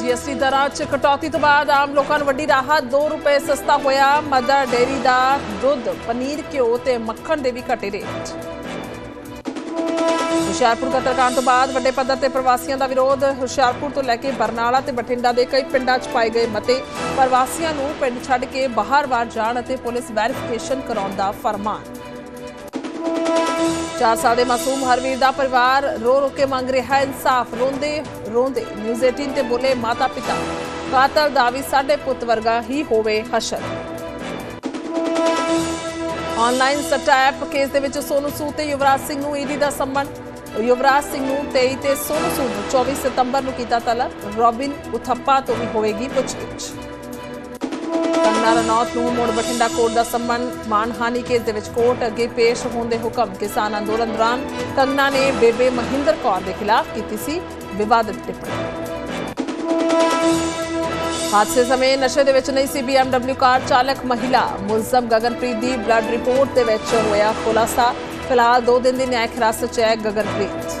GST ਦਰਾਂ 'ਚ ਕਟੌਤੀ ਤੋਂ ਬਾਅਦ ਆਮ ਲੋਕਾਂ ਨੂੰ ਵੱਡੀ ਰਾਹਤ 2 ਰੁਪਏ ਸਸਤਾ ਹੋਇਆ ਮਦਰ ਡੇਅਰੀ ਦਾ ਦੁੱਧ, ਪਨੀਰ, ਘਿਓ ਤੇ ਮੱਖਣ ਦੇ ਵੀ ਘਟੇ ਰੇਟ। ਹੁਸ਼ਿਆਰਪੁਰ ਕਤਲकांड ਤੋਂ ਬਾਅਦ ਵੱਡੇ ਪੱਧਰ ਤੇ ਪ੍ਰਵਾਸੀਆਂ ਦਾ ਵਿਰੋਧ। ਹੁਸ਼ਿਆਰਪੁਰ ਤੋਂ ਲੈ ਕੇ ਬਰਨਾਲਾ ਤੇ ਬਠਿੰਡਾ ਦੇ ਕਈ ਪਿੰਡਾਂ 'ਚ ਪਾਏ ਗਏ ਮਤੇ। ਪ੍ਰਵਾਸੀਆਂ ਨੂੰ ਪਿੰਡ ਛੱਡ ਕੇ ਬਾਹਰ-ਬਾਹਰ ਜਾਣ ਅਤੇ ਪੁਲਿਸ ਵੈਰੀਫਿਕੇਸ਼ਨ ਕਰਾਉਣ ਦਾ ਫਰਮਾਨ। 4 ਸਾਲ ਦੇ ਮਾਸੂਮ ਹਰਵੀਰ ਦਾ ਪਰਿਵਾਰ ਰੋ ਰੋ ਕੇ ਮੰਗ ਰਿਹਾ ਹੈ ਇਨਸਾਫ। ਰੋਂਦੇ ਰੋਂਦੇ ਨਿਊਜ਼ 18 ਤੇ ਬੋਲੇ ਮਾਤਾ ਪਿਤਾ ਕਾਤਲ ਦਾ ਵੀ ਸਾਡੇ ਪੁੱਤ ਵਰਗਾ ਹੀ ਹੋਵੇ ਹਸ਼ਰ। ਆਨਲਾਈਨ ਸੱਟਾ ਕੇਸ ਦੇ ਵਿੱਚ ਸੋਨੂ ਸੂਦ ਤੇ ਯੁਵਰਾਜ ਸਿੰਘ ਨੂੰ ਈਡੀ ਦਾ ਸੰਮਨ ਯੁਵਰਾਜ ਸਿੰਘ ਨੂੰ 23 ਤੇ ਸੋਨੂ ਸੂਦ ਨੂੰ 24 ਸਤੰਬਰ ਨੂੰ ਕੀਤਾ ਤਲਬ। ਰੋਬਿਨ ਉਥੱਪਾ ਤੋਂ ਵੀ ਹੋਵੇਗੀ ਪੁੱਛਗਿੱਛ। ਕੰਗਨਾ ਰਣੌਤ ਨੂੰ ਮੋੜ ਬਠਿੰਡਾ ਕੋਰਟ ਦਾ ਸੰਮਨ ਮਾਨਹਾਨੀ ਕੇਸ ਦੇ ਵਿੱਚ ਕੋਰਟ ਅੱਗੇ ਪੇਸ਼ ਹੋਣ ਦੇ ਹੁਕਮ। ਕਿਸਾਨ ਅੰਦੋਲਨ ਦੌਰਾਨ ਕੰਗਨਾ ਨੇ ਬੇਬੇ ਮਹਿੰਦਰ ਕੌਰ ਦੇ ਖਿਲਾਫ ਕੀਤੀ ਸੀ ਵਿਵਾਦਿਤ ਟਿੱਪਣੀ। ਹਾਦਸੇ ਸਮੇਂ ਨਸ਼ੇ ਦੇ ਵਿੱਚ ਨਹੀਂ ਸੀ BMW ਕਾਰ ਚਾਲਕ ਮਹਿਲਾ ਮੁਲਜ਼ਮ ਗਗਨਪ੍ਰੀਤ ਦੀ ਬਲੱਡ ਰਿਪੋਰਟ ਦੇ ਵਿੱਚ ਹੋਇਆ ਖੁਲਾਸਾ। ਫਿਲਹਾਲ 2 ਦਿਨ ਦੀ ਨਿਆਇਕ ਹਿਰਾਸਤ 'ਚ ਹੈ ਗਗਨਪ੍ਰੀਤ।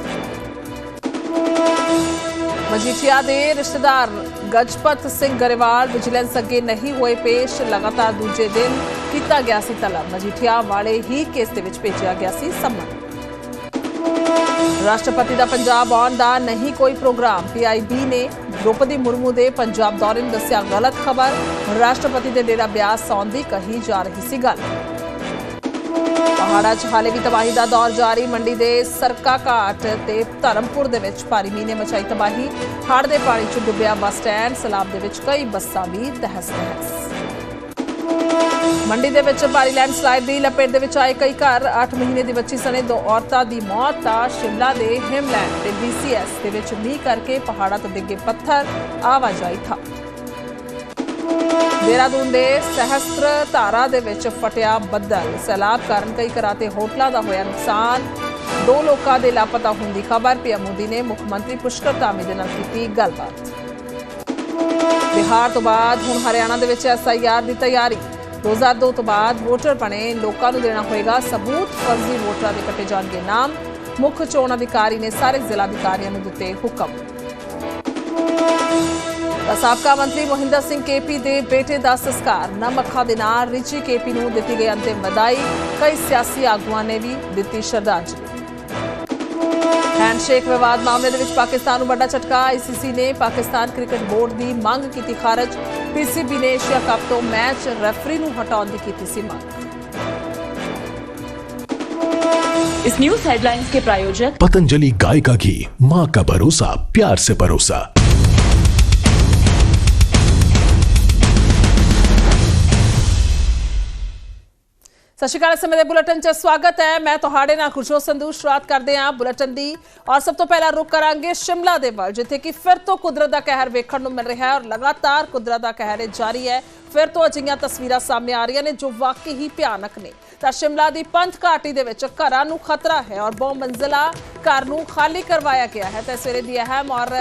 ਮਜੀਠੀਆ ਦੇ ਰਿਸ਼ਤੇਦਾਰ ਗਜਪਤ ਸਿੰਘ ਗਰੇਵਾਲ ਵਿਜੀਲੈਂਸ ਅੱਗੇ ਨਹੀਂ ਹੋਏ ਪੇਸ਼, ਲਗਾਤਾਰ ਦੂਜੇ ਦਿਨ ਕੀਤਾ ਗਿਆ ਸੀ ਤਲਬ। ਮਜੀਠੀਆ ਵਾਲੇ ਹੀ ਕੇਸ ਦੇ ਵਿੱਚ ਭੇਜਿਆ ਗਿਆ ਸੀ ਸੰਮਨ ਰਾਸ਼ਟਰਪਤੀ ਦਾ ਪੰਜਾਬ ਆਉਣ ਦਾ ਨਹੀਂ ਕੋਈ ਪ੍ਰੋਗਰਾਮ। ਪੀਆਈਬੀ ਨੇ ਦ੍ਰੋਪਦੀ ਮੁਰਮੂ ਦੇ ਪੰਜਾਬ ਦੌਰੇ ਨੂੰ ਦੱਸਿਆ ਗਲਤ ਖਬਰ। ਰਾਸ਼ਟਰਪਤੀ ਦੇ ਡੇਰਾ ਬਿਆਸ ਆਉਣ ਦੀ ਕਹੀ ਜਾ ਰਹੀ ਸੀ ਗੱਲ। ਪਹਾੜਾਂ 'ਚ ਹਾਲੇ ਵੀ ਤਬਾਹੀ ਦਾ ਦੌਰ ਜਾਰੀ। ਮੰਡੀ ਦੇ ਸਰਕਾ ਘਾਟ ਤੇ ਧਰਮਪੁਰ ਦੇ ਵਿੱਚ ਭਾਰੀ ਮੀਂਹ ਨੇ ਮਚਾਈ ਤਬਾਹੀ। ਹੜ੍ਹ ਦੇ ਪਾਣੀ 'ਚ ਡੁੱਬਿਆ ਬੱਸ ਸਟੈਂਡ। ਸਲਾਬ ਦੇ ਵਿੱਚ ਕਈ ਬੱਸਾਂ ਵੀ ਤਹਿਸ ਤਹਿਸ ਮੰਡੀ ਦੇ ਵਿੱਚ ਭਾਰੀ ਲੈਂਡਸਲਾਈਡ ਦੀ ਲਪੇਟ ਦੇ ਵਿੱਚ ਆਏ ਕਈ ਘਰ। 8 ਮਹੀਨੇ ਦੀ ਬੱਚੀ ਸਣੇ ਦੋ ਔਰਤਾਂ ਦੀ ਮੌਤ ਆ ਸ਼ਿਮਲਾ ਦੇ ਹਿਮਲੈਂਡ ਤੇ BCS ਦੇ ਵਿੱਚ ਮੀਂਹ ਕਰਕੇ ਪਹਾੜਾਂ ਤੋਂ ਡਿੱਗੇ ਪੱਥਰ। ਆਵਾਜਾਈ ਥਾ ਦੇਹਰਾਦੂਨ ਦੇ ਸਹਸਤਰ ਧਾਰਾ ਦੇ ਵਿੱਚ ਫਟਿਆ ਬੱਦਲ। ਸੈਲਾਬ ਕਾਰਨ ਕਈ ਘਰਾਂ ਹੋਟਲਾਂ ਦਾ ਹੋਇਆ ਨੁਕਸਾਨ। ਦੋ ਲੋਕਾਂ ਦੇ ਲਾਪਤਾ ਹੋਣ ਦੀ ਖਬਰ ਪੀਐਮ ਮੋਦੀ ਨੇ ਮੁੱਖ ਮੰਤਰੀ ਪੁਸ਼ਕਰ ਧਾਮੀ ਦੇ ਨਾਲ ਕੀਤੀ ਗੱਲਬਾਤ। ਬਿਹਾਰ ਤੋਂ ਬਾਅਦ ਹੁਣ ਹਰਿਆਣਾ ਦੇ ਵਿੱਚ ਐਸਆਈਆਰ ਦੀ ਤਿਆਰੀ। 2002 ਤੋਂ ਬਾਅਦ ਵੋਟਰ ਬਣੇ, ਲੋਕਾਂ ਨੂੰ ਦੇਣਾ ਹੋਏਗਾ ਸਬੂਤ, ਫਰਜ਼ੀ ਵੋਟਰਾਂ ਦੇ ਕੱਟੇ ਜਾਣਗੇ ਨਾਮ। ਮੁੱਖ ਚੋਣ ਅਧਿਕਾਰੀ ਨੇ ਸਾਰੇ ਜ਼ਿਲ੍ਹਾ ਅਧਿਕਾਰੀਆਂ ਨੂੰ ਦਿੱਤੇ ਹੁਕਮ। ਸਾਬਕਾ ਮੰਤਰੀ ਮੋਹਿੰਦਰ ਸਿੰਘ ਕੇਪੀ ਦੇ ਬੇਟੇ ਦਾ ਸੰਸਕਾਰ ਨਮ ਅੱਖਾਂ ਦੇ ਨਾਲ ਰਿਚੀ ਕੇਪੀ ਨੂੰ ਦਿੱਤੀ ਗਈ ਅੰਤਿਮ ਵਧਾਈ ਕਈ ਸਿਆਸੀ ਆਗੂਆਂ ਨੇ ਵੀ ਦਿੱਤੀ ਸ਼ਰਧਾਂਜਲੀ ਹੈਂਡਸ਼ੇਕ ਵਿਵਾਦ ਮਾਮਲੇ ਦੇ ਵਿੱਚ ਪਾਕਿਸਤਾਨ ਨੂੰ ਵੱਡਾ ਝਟਕਾ ਆਈਸੀਸੀ ਨੇ ਪਾਕਿਸਤਾਨ ਕ੍ਰਿਕਟ ਬੋਰਡ ਦੀ ਮੰਗ ਕੀਤੀ ਖਾਰਜ ਪੀਸੀਬੀ ਨੇ ਏਸ਼ੀਆ ਕੱਪ ਤੋਂ ਮੈਚ ਰੈਫਰੀ ਨੂੰ ਹਟਾਉਣ ਦੀ ਕੀਤੀ ਸੀ ਮੰਗ इस न्यूज हेडलाइंस के प्रायोजक पतंजलि गाय का घी माँ का भरोसा प्यार से परोसा ਸਤਿ ਸ਼੍ਰੀ ਅਕਾਲ ਸਮੇਂ ਦੇ ਬੁਲੇਟਿਨ 'ਚ ਸਵਾਗਤ ਹੈ। ਮੈਂ ਤੁਹਾਡੇ ਨਾਲ ਖੁਸ਼ੋ ਸੰਧੂ, ਸ਼ੁਰੂਆਤ ਕਰਦੇ ਹਾਂ ਬੁਲੇਟਿਨ ਦੀ। ਔਰ ਸਭ ਤੋਂ ਪਹਿਲਾਂ ਰੁਕ ਕਰਾਂਗੇ ਸ਼ਿਮਲਾ ਦੇ ਵੱਲ, ਜਿੱਥੇ ਕਿ ਫਿਰ ਤੋਂ ਕੁਦਰਤ ਦਾ ਕਹਿਰ ਵੇਖਣ ਨੂੰ ਮਿਲ ਰਿਹਾ ਹੈ ਔਰ ਲਗਾਤਾਰ ਕੁਦਰਤ ਦਾ ਕਹਿਰ ਜਾਰੀ ਹੈ। ਫਿਰ ਤੋਂ ਅਜਿਹੀਆਂ ਤਸਵੀਰਾਂ ਸਾਹਮਣੇ ਆ ਰਹੀਆਂ ਨੇ ਜੋ ਵਾਕਈ ਹੀ ਭਿਆਨਕ ਨੇ। ਤਾਂ ਸ਼ਿਮਲਾ ਦੀ ਪੰਥ ਘਾਟੀ ਦੇ ਵਿੱਚ ਘਰਾਂ ਨੂੰ ਖਤਰਾ ਹੈ ਔਰ ਬਹੁ ਮੰਜ਼ਲਾ ਘਰ ਨੂੰ ਖਾਲੀ ਕਰਵਾਇਆ ਗਿਆ ਹੈ। ਤਾਂ ਸਵੇਰੇ ਦੀ ਅਹਿਮ ਔਰ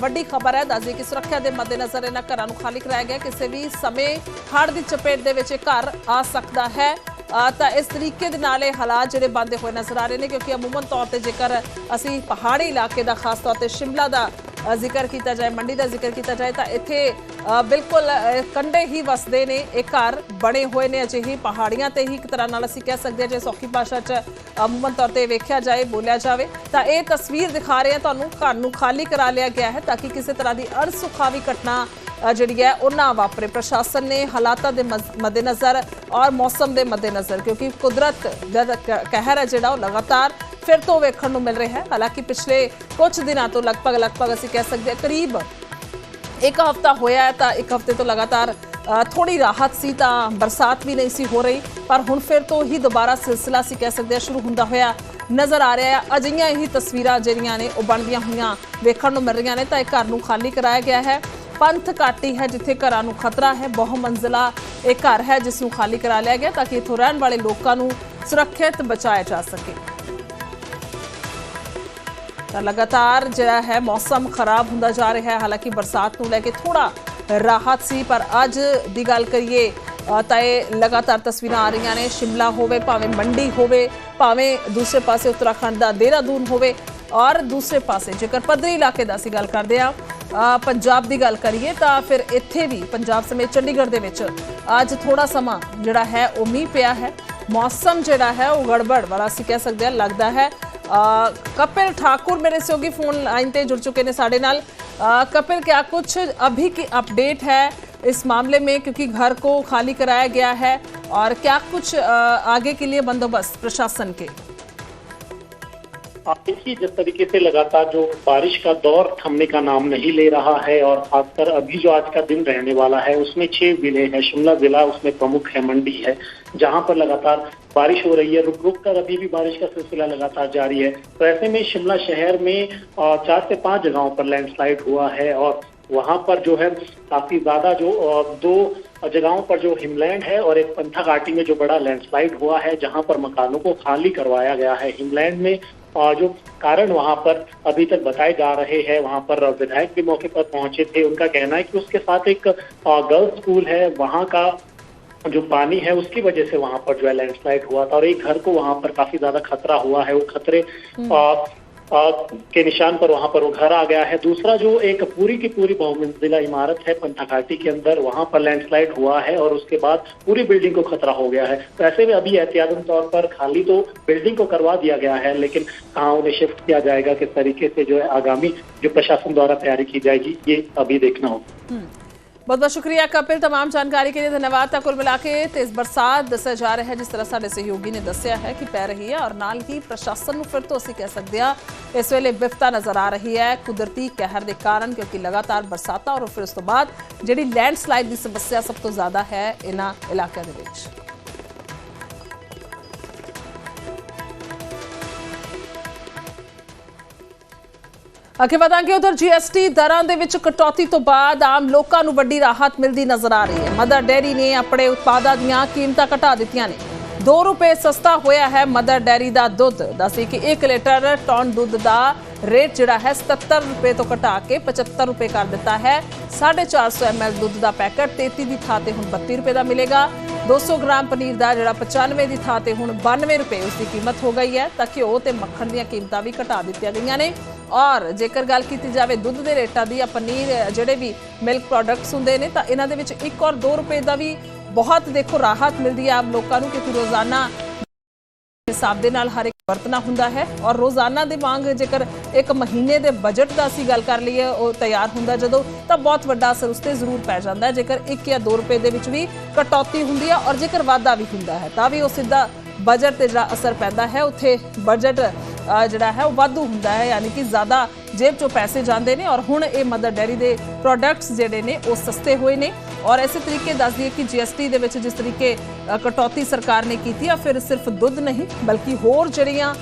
ਵੱਡੀ ਖਬਰ ਹੈ। ਦੱਸਦੀ ਕਿ ਸੁਰੱਖਿਆ ਦੇ ਮੱਦੇਨਜ਼ਰ ਇਹਨਾਂ ਘਰਾਂ ਨੂੰ ਖਾਲੀ ਕਰਾਇਆ ਗਿਆ। ਕਿਸੇ ਵੀ ਸਮੇਂ ਹੜ੍ਹ ਦੀ ਚਪੇਟ ਦੇ ਵਿੱਚ ਇਹ ਘਰ ਆ ਸਕਦਾ ਹੈ। ਤਾਂ ਇਸ ਤਰੀਕੇ ਦੇ ਨਾਲ ਇਹ ਹਾਲਾਤ ਜਿਹੜੇ ਬੰਦੇ ਹੋਏ ਨਜ਼ਰ ਆ ਰਹੇ ਨੇ ਕਿਉਂਕਿ ਅਮੂਮਨ ਤੌਰ ਤੇ ਜੇਕਰ ਅਸੀਂ ਪਹਾੜੀ ਇਲਾਕੇ ਦਾ ਖਾਸ ਤੌਰ ਤੇ ਸ਼ਿਮਲਾ ਦਾ ਜ਼ਿਕਰ ਕੀਤਾ ਜਾਏ ਮੰਡੀ ਦਾ ਜ਼ਿਕਰ ਕੀਤਾ ਜਾਏ ਤਾਂ ਇੱਥੇ ਬਿਲਕੁਲ ਅ, ਕੰਢੇ ਹੀ ਵਸਦੇ ਨੇ ਇਹ ਘਰ ਬਣੇ ਹੋਏ ਨੇ ਅਜਿਹੀ ਪਹਾੜੀਆਂ ਤੇ ਹੀ ਇੱਕ ਤਰ੍ਹਾਂ ਨਾਲ ਅਸੀਂ ਕਹਿ ਸਕਦੇ ਹਾਂ ਜੇ ਸੌਖੀ ਭਾਸ਼ਾ 'ਚ ਅਮੂਮਨ ਤੌਰ ਤੇ ਵੇਖਿਆ ਜਾਏ ਬੋਲਿਆ ਜਾਵੇ ਤਾਂ ਇਹ ਤਸਵੀਰ ਦਿਖਾ ਰਹੇ ਹਾਂ ਤੁਹਾਨੂੰ ਘਰ ਨੂੰ ਖਾਲੀ ਕਰਾ ਲਿਆ ਗਿਆ ਹੈ ਤਾਂ ਕਿ ਕਿਸੇ ਤਰ੍ਹਾਂ ਦੀ ਅਣਸੁਖਾਵੀ ਘਟਨਾ ਜਿਹੜੀ ਹੈ ਉਹ ਨਾ ਵਾਪਰੇ। ਪ੍ਰਸ਼ਾਸਨ ਨੇ ਹਾਲਾਤਾਂ ਦੇ ਮੱਦੇਨਜ਼ਰ ਔਰ ਮੌਸਮ ਦੇ ਮੱਦੇਨਜ਼ਰ ਕਿਉਂਕਿ ਕੁਦਰਤ ਦਾ ਕ- ਕਹਿਰ ਹੈ ਜਿਹੜਾ ਉਹ ਲਗਾਤਾਰ ਫਿਰ ਤੋਂ ਵੇਖਣ ਨੂੰ ਮਿਲ ਰਿਹਾ ਹੈ। ਹਾਲਾਂਕਿ ਪਿਛਲੇ ਕੁਝ ਦਿਨਾਂ ਤੋਂ ਲਗਭਗ ਲਗਭਗ ਅਸੀਂ ਕਹਿ ਸਕਦੇ ਹਾਂ ਕਰੀਬ ਇੱਕ ਹਫਤਾ ਹੋਇਆ ਹੈ ਤਾਂ ਇੱਕ ਹਫ਼ਤੇ ਤੋਂ ਲਗਾਤਾਰ ਅ, ਥੋੜੀ ਰਾਹਤ ਸੀ ਤਾਂ ਬਰਸਾਤ ਵੀ ਨਹੀਂ ਸੀ ਹੋ ਰਹੀ। ਪਰ ਹੁਣ ਫਿਰ ਤੋਂ ਹੀ ਦੁਬਾਰਾ ਸਿਲਸਿਲਾ ਸੀ ਕਹਿ ਸਕਦੇ ਹਾਂ ਸ਼ੁਰੂ ਹੁੰਦਾ ਹੋਇਆ ਨਜ਼ਰ ਆ ਰਿਹਾ ਹੈ। ਅਜਿਹੀਆਂ ਹੀ ਤਸਵੀਰਾਂ ਜਿਹੜੀਆਂ ਨੇ ਉਹ ਬਣਦੀਆਂ ਹੋਈਆਂ ਵੇਖਣ ਨੂੰ ਮਿਲ ਰਹੀਆਂ ਨੇ ਤਾਂ ਇਹ ਘਰ ਨੂੰ ਖਾਲੀ ਕਰਾਇਆ ਗਿਆ ਹੈ। ਪੰਥ ਕਾਟੀ ਹੈ ਜਿੱਥੇ ਘਰਾਂ ਨੂੰ ਖਤਰਾ ਹੈ। ਬਹੁ ਮੰਜ਼ਿਲਾ ਇਹ ਘਰ ਹੈ ਜਿਸ ਨੂੰ ਖਾਲੀ ਕਰਾ ਲਿਆ ਗਿਆ ਤਾਂ ਕਿ ਇੱਥੋਂ ਰਹਿਣ ਵਾਲੇ ਲੋਕਾਂ ਨੂੰ ਸੁਰੱਖਿਅਤ ਬਚਾਇਆ ਜਾ ਸਕੇ। ਤਾਂ ਲਗਾਤਾਰ ਜਿਹੜਾ ਹੈ ਮੌਸਮ ਖਰਾਬ ਹੁੰਦਾ ਜਾ ਰਿਹਾ ਹੈ। ਹਾਲਾਂਕਿ ਬਰਸਾਤ ਨੂੰ ਲੈ ਕੇ ਥੋੜਾ ਰਾਹਤ ਸੀ, ਪਰ ਅੱਜ ਦੀ ਗੱਲ ਕਰੀਏ ਤਾਂ ਇਹ ਲਗਾਤਾਰ ਤਸਵੀਰਾਂ ਆ ਰਹੀਆਂ ਨੇ। ਸ਼ਿਮਲਾ ਹੋਵੇ, ਭਾਵੇਂ ਮੰਡੀ ਹੋਵੇ, ਭਾਵੇਂ ਦੂਸਰੇ ਪਾਸੇ ਉੱਤਰਾਖੰਡ ਦਾ ਦੇਹਰਾਦੂਨ ਹੋਵੇ ਔਰ ਦੂਸਰੇ ਪਾਸੇ ਜੇਕਰ ਪੱਧਰੀ ਇਲਾਕੇ ਦਾ ਅਸੀਂ ਗੱਲ ਕਰਦੇ ਆ ਪੰਜਾਬ ਦੀ ਗੱਲ ਕਰੀਏ ਤਾਂ ਫਿਰ ਇੱਥੇ ਵੀ ਪੰਜਾਬ ਸਮੇਤ ਚੰਡੀਗੜ੍ਹ ਦੇ ਵਿੱਚ ਅੱਜ ਥੋੜਾ ਸਮਾਂ ਜਿਹੜਾ ਹੈ, ਉਹ ਮੀਂਹ ਪਿਆ ਹੈ। ਮੌਸਮ ਜਿਹੜਾ ਹੈ, ਉਹ ਗੜਬੜ ਵਾਲਾ ਅਸੀਂ ਕਹਿ ਸਕਦੇ ਹਾਂ, ਲੱਗਦਾ ਹੈ। कपिल ठाकुर मेरे सहयोगी फ़ोन, लाइन से जुड़ चुके हैं साढ़े नाल। कपिल, क्या कुछ अभी की अपडेट है इस मामले में? क्योंकि घर को खाली कराया गया है और क्या कुछ आगे के लिए बंदोबस्त प्रशासन के? देखिए जिस तरीके से लगातार जो बारिश का दौर थमने का नाम नहीं ले रहा है और खासकर अभी जो आज का दिन रहने वाला है, उसमें छह ज़िले हैं। शिमला जिला उसमें प्रमुख है, मंडी है, जहाँ पर लगातार बारिश हो रही है। रुक रुक कर अभी भी बारिश का सिलसिला लगातार जारी है। तो ऐसे में शिमला शहर में चार से पाँच जगहों पर लैंडस्लाइड हुआ है और वहाँ पर जो है काफ़ी ज़्यादा जो दो जगहों पर जो हिमलैंड है और एक पंथा घाटी में जो बड़ा लैंडस्लाइड हुआ है, जहाँ पर मकानों को खाली करवाया गया है। हिमलैंड में जो कारण वहाँ पर अभी तक बताए जा रहे हैं वहाँ पर विधायक भी मौके पर पहुँचे थे। उनका कहना है कि उसके साथ एक गर्ल्स स्कूल है। वहाँ का जो पानी है उसकी वजह से वहाँ पर जो है लैंडस्लाइड हुआ था और एक घर को वहाँ पर काफ़ी ज़्यादा खतरा हुआ है। वो खतरे अ, के निशान पर वहाँ पर वो घर आ गया है। दूसरा जो एक पूरी की पूरी बहुमंजिला इमारत है पंथाघाटी के अंदर, वहाँ पर लैंडस्लाइड हुआ है और उसके बाद पूरी बिल्डिंग को खतरा हो गया है। तो ऐसे में अभी एहतियातन तौर पर खाली तो बिल्डिंग को करवा दिया गया है, लेकिन कहाँ उन्हें शिफ्ट किया जाएगा, किस तरीके से जो है आगामी जो प्रशासन द्वारा तैयारी की जाएगी, ये अभी देखना होगा। ਬਹੁਤ ਬਹੁਤ ਸ਼ੁਕਰੀਆ ਕਪਿਲ तमाम ਜਾਣਕਾਰੀ ਕੇ ਲਈ ਧੰਨਵਾਦ ਤਾਂ ਕੁੱਲ ਮਿਲਾ ਕੇ ਤੇਜ਼ ਬਰਸਾਤ ਦੱਸਿਆ ਜਾ ਰਿਹਾ ਹੈ ਜਿਸ ਤਰ੍ਹਾਂ ਸਾਡੇ ਸਹਿਯੋਗੀ ਨੇ ਦੱਸਿਆ ਹੈ ਕਿ ਪੈ ਰਹੀ ਹੈ ਔਰ ਨਾਲ ਹੀ ਪ੍ਰਸ਼ਾਸਨ ਨੂੰ ਫਿਰ ਤੋਂ ਅਸੀਂ ਕਹਿ ਸਕਦੇ ਹਾਂ ਇਸ ਵੇਲੇ ਬਿਫਤਾ ਨਜ਼ਰ ਆ ਰਹੀ ਹੈ ਕੁਦਰਤੀ ਕਹਿਰ ਦੇ ਕਾਰਨ ਕਿਉਂਕਿ ਲਗਾਤਾਰ ਬਰਸਾਤਾਂ ਔਰ ਫਿਰ ਉਸ ਤੋਂ ਬਾਅਦ ਜਿਹੜੀ ਲੈਂਡਸਲਾਈਡ ਦੀ ਸਮੱਸਿਆ ਸਭ ਤੋਂ ਜ਼ਿਆਦਾ ਹੈ ਇਹਨਾਂ ਇਲਾਕਿਆਂ ਦੇ ਵਿੱਚ ਅੱਗੇ ਵਧਾਂਗੇ ਉਧਰ ਜੀਐਸਟੀ ਦਰਾਂ ਦੇ ਵਿੱਚ ਕਟੌਤੀ ਤੋਂ ਬਾਅਦ ਆਮ ਲੋਕਾਂ ਨੂੰ ਵੱਡੀ ਰਾਹਤ ਮਿਲਦੀ ਨਜ਼ਰ ਆ ਰਹੀ ਹੈ। ਮਦਰ ਡੈਰੀ ਨੇ ਆਪਣੇ ਉਤਪਾਦਾਂ ਦੀਆਂ ਕੀਮਤਾਂ ਘਟਾ ਦਿੱਤੀਆਂ ਨੇ। 2 ਰੁਪਏ ਸਸਤਾ ਹੋਇਆ ਹੈ ਮਦਰ ਡੈਰੀ ਦਾ ਦੁੱਧ। ਦੱਸੀ ਕਿ 1 ਲੀਟਰ ਟਨ ਦੁੱਧ ਦਾ ਰੇਟ ਜਿਹੜਾ ਹੈ 77 ਰੁਪਏ ਤੋਂ ਘਟਾ ਕੇ 75 ਰੁਪਏ ਕਰ ਦਿੱਤਾ ਹੈ। 450 ml ਦੁੱਧ ਦਾ ਪੈਕੇਟ 33 ਦੀ ਥਾਂ ਤੇ ਹੁਣ 32 ਰੁਪਏ ਦਾ ਮਿਲੇਗਾ। 200 ਗ੍ਰਾਮ ਪਨੀਰ ਦਾ ਜਿਹੜਾ 95 ਦੀ ਥਾਂ ਤੇ ਹੁਣ 92 ਰੁਪਏ ਉਸ ਦੀ ਕੀਮਤ ਹੋ ਗਈ ਹੈ ਤਾਂ ਘਿਓ ਤੇ ਮੱਖਣ ਦੀਆਂ ਕੀਮਤਾਂ ਵੀ ਘਟਾ ਦਿੱਤੀਆਂ ਗਈਆਂ ਨੇ। ਔਰ ਜੇਕਰ ਗੱਲ ਕੀਤੀ ਜਾਵੇ ਦੁੱਧ ਦੇ ਰੇਟਾਂ ਦੀ ਜਾਂ ਪਨੀਰ ਜਿਹੜੇ ਵੀ ਮਿਲਕ ਪ੍ਰੋਡਕਟਸ ਹੁੰਦੇ ਨੇ, ਤਾਂ ਇਹਨਾਂ ਦੇ ਵਿੱਚ 1 ਔਰ 2 ਰੁਪਏ ਦਾ ਵੀ ਬਹੁਤ ਦੇਖੋ ਰਾਹਤ ਮਿਲਦੀ ਹੈ ਆਮ ਲੋਕਾਂ ਨੂੰ, ਕਿਉਂਕਿ ਰੋਜ਼ਾਨਾ ਹਿਸਾਬ ਦੇ ਨਾਲ ਹਰ ਇੱਕ ਵਰਤਣਾ ਹੁੰਦਾ ਹੈ। ਔਰ ਰੋਜ਼ਾਨਾ ਦੇ ਵਾਂਗ ਜੇਕਰ ਇੱਕ ਮਹੀਨੇ ਦੇ ਬਜਟ ਦਾ ਅਸੀਂ ਗੱਲ ਕਰ ਲਈਏ, ਉਹ ਤਿਆਰ ਹੁੰਦਾ ਜਦੋਂ, ਤਾਂ ਬਹੁਤ ਵੱਡਾ ਅਸਰ ਉਸ ਤੇ ਜ਼ਰੂਰ ਪੈ ਜਾਂਦਾ ਹੈ। ਜੇਕਰ 1 ਜਾਂ 2 ਰੁਪਏ ਦੇ ਵਿੱਚ ਵੀ ਕਟੌਤੀ ਹੁੰਦੀ ਹੈ ਔਰ ਜੇਕਰ ਵਾਧਾ ਵੀ ਹੁੰਦਾ ਹੈ, ਤਾਂ ਵੀ ਉਹ ਸਿੱਧਾ ਬਜਟ ਤੇ ਜਿਹੜਾ ਅਸਰ ਪੈਂਦਾ ਹੈ, ਉੱਥੇ ਬਜਟ ਜਿਹੜਾ ਹੈ, ਉਹ ਵਾਧੂ ਹੁੰਦਾ ਹੈ, ਯਾਨੀ ਕਿ ਜ਼ਿਆਦਾ ਜੇਬ ਚੋਂ ਪੈਸੇ ਜਾਂਦੇ ਨੇ ਔਰ ਹੁਣ ਇਹ ਮਦਰ ਡੈਰੀ ਦੇ ਪ੍ਰੋਡਕਟਸ ਜਿਹੜੇ ਨੇ, ਉਹ ਸਸਤੇ ਹੋਏ ਨੇ ਔਰ ਇਸੇ ਤਰੀਕੇ ਦੱਸ ਦਈਏ ਕਿ ਜੀਐਸਟੀ ਦੇ ਵਿੱਚ ਜਿਸ ਤਰੀਕੇ ਕਟੌਤੀ ਸਰਕਾਰ ਨੇ ਕੀਤੀ ਆ, ਫਿਰ ਸਿਰਫ ਦੁੱਧ ਨਹੀਂ, ਬਲਕਿ ਹੋਰ ਜਿਹੜੀਆਂ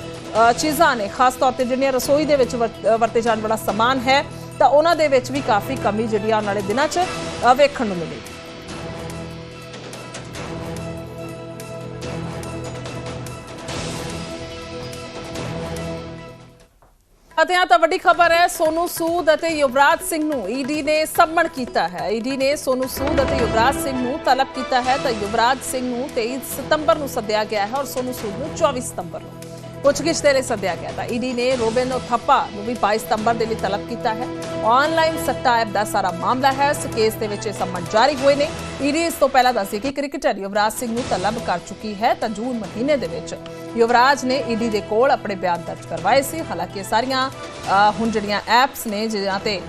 ਚੀਜ਼ਾਂ ਨੇ, ਖਾਸ ਤੌਰ ਤੇ ਜਿਹੜੀਆਂ ਰਸੋਈ ਦੇ ਵਿੱਚ ਵਰਤ- ਵਰਤੇ ਜਾਣ ਵਾਲਾ ਸਮਾਨ ਹੈ, ਤਾਂ ਉਹਨਾਂ ਦੇ ਵਿੱਚ ਵੀ ਕਾਫੀ ਕਮੀ ਜਿਹੜੀ ਆਉਣ ਵਾਲੇ ਦਿਨਾਂ 'ਚ ਵੇਖਣ ਨੂੰ ਮਿਲੇਗੀ ਅਤੇ ਆ ਤਾਂ ਵੱਡੀ ਖਬਰ ਹੈ, ਸੋਨੂ ਸੂਦ ਅਤੇ ਯੁਵਰਾਜ ਸਿੰਘ ਨੂੰ ਈਡੀ ਨੇ ਸਮਨ ਕੀਤਾ ਹੈ। ਈਡੀ ਨੇ ਸੋਨੂ ਸੂਦ ਅਤੇ ਯੁਵਰਾਜ ਸਿੰਘ ਨੂੰ ਤਲਬ ਕੀਤਾ ਹੈ, ਤਾਂ ਯੁਵਰਾਜ ਸਿੰਘ ਨੂੰ 23 ਸਤੰਬਰ ਨੂੰ ਸੱਦਿਆ ਗਿਆ ਹੈ ਔਰ ਸੋਨੂ ਸੂਦ ਨੂੰ 24 ਸਤੰਬਰ ਨੂੰ। ਪੁੱਛਗਿੱਛ ਦੇ ਲਈ ਸੱਦਿਆ ਗਿਆ ਤਾਂ ਈਡੀ ਨੇ ਰੋਬਿਨ ਥੱਪਾ ਨੂੰ ਵੀ 22 ਸਤੰਬਰ ਦੇ ਲਈ ਤਲਬ ਕੀਤਾ ਹੈ। ਆਨਲਾਈਨ ਸੱਟਾ ਐਪ ਦਾ ਸਾਰਾ ਮਾਮਲਾ ਹੈ, ਇਸ ਕੇਸ ਦੇ ਵਿੱਚ ਇਹ ਸਮਨ ਜਾਰੀ ਹੋਏ ਨੇ। ਈਡੀ ਇਸ ਤੋਂ ਪਹਿਲਾਂ ਦੱਸੀ ਕਿ ਕ੍ਰਿਕਟਰ ਯੁਵਰਾਜ ਸਿੰਘ ਨੂੰ ਤਲਬ ਕਰ ਚੁੱਕੀ ਹੈ ਤਾਂ ਜੂਨ ਮਹੀਨੇ ਦੇ ਵਿੱਚ। ਯੁਵਰਾਜ ਨੇ ਈਡੀ ਦੇ ਕੋਲ ਆਪਣੇ ਬਿਆਨ ਦਰਜ ਕਰਵਾਏ ਸੀ। ਹਾਲਾਂਕਿ ਇਹ ਸਾਰੀਆਂ ਹੁਣ ਜਿਹੜੀਆਂ ਐਪਸ ਨੇ ਜਿਨ੍ਹਾਂ ਤੇ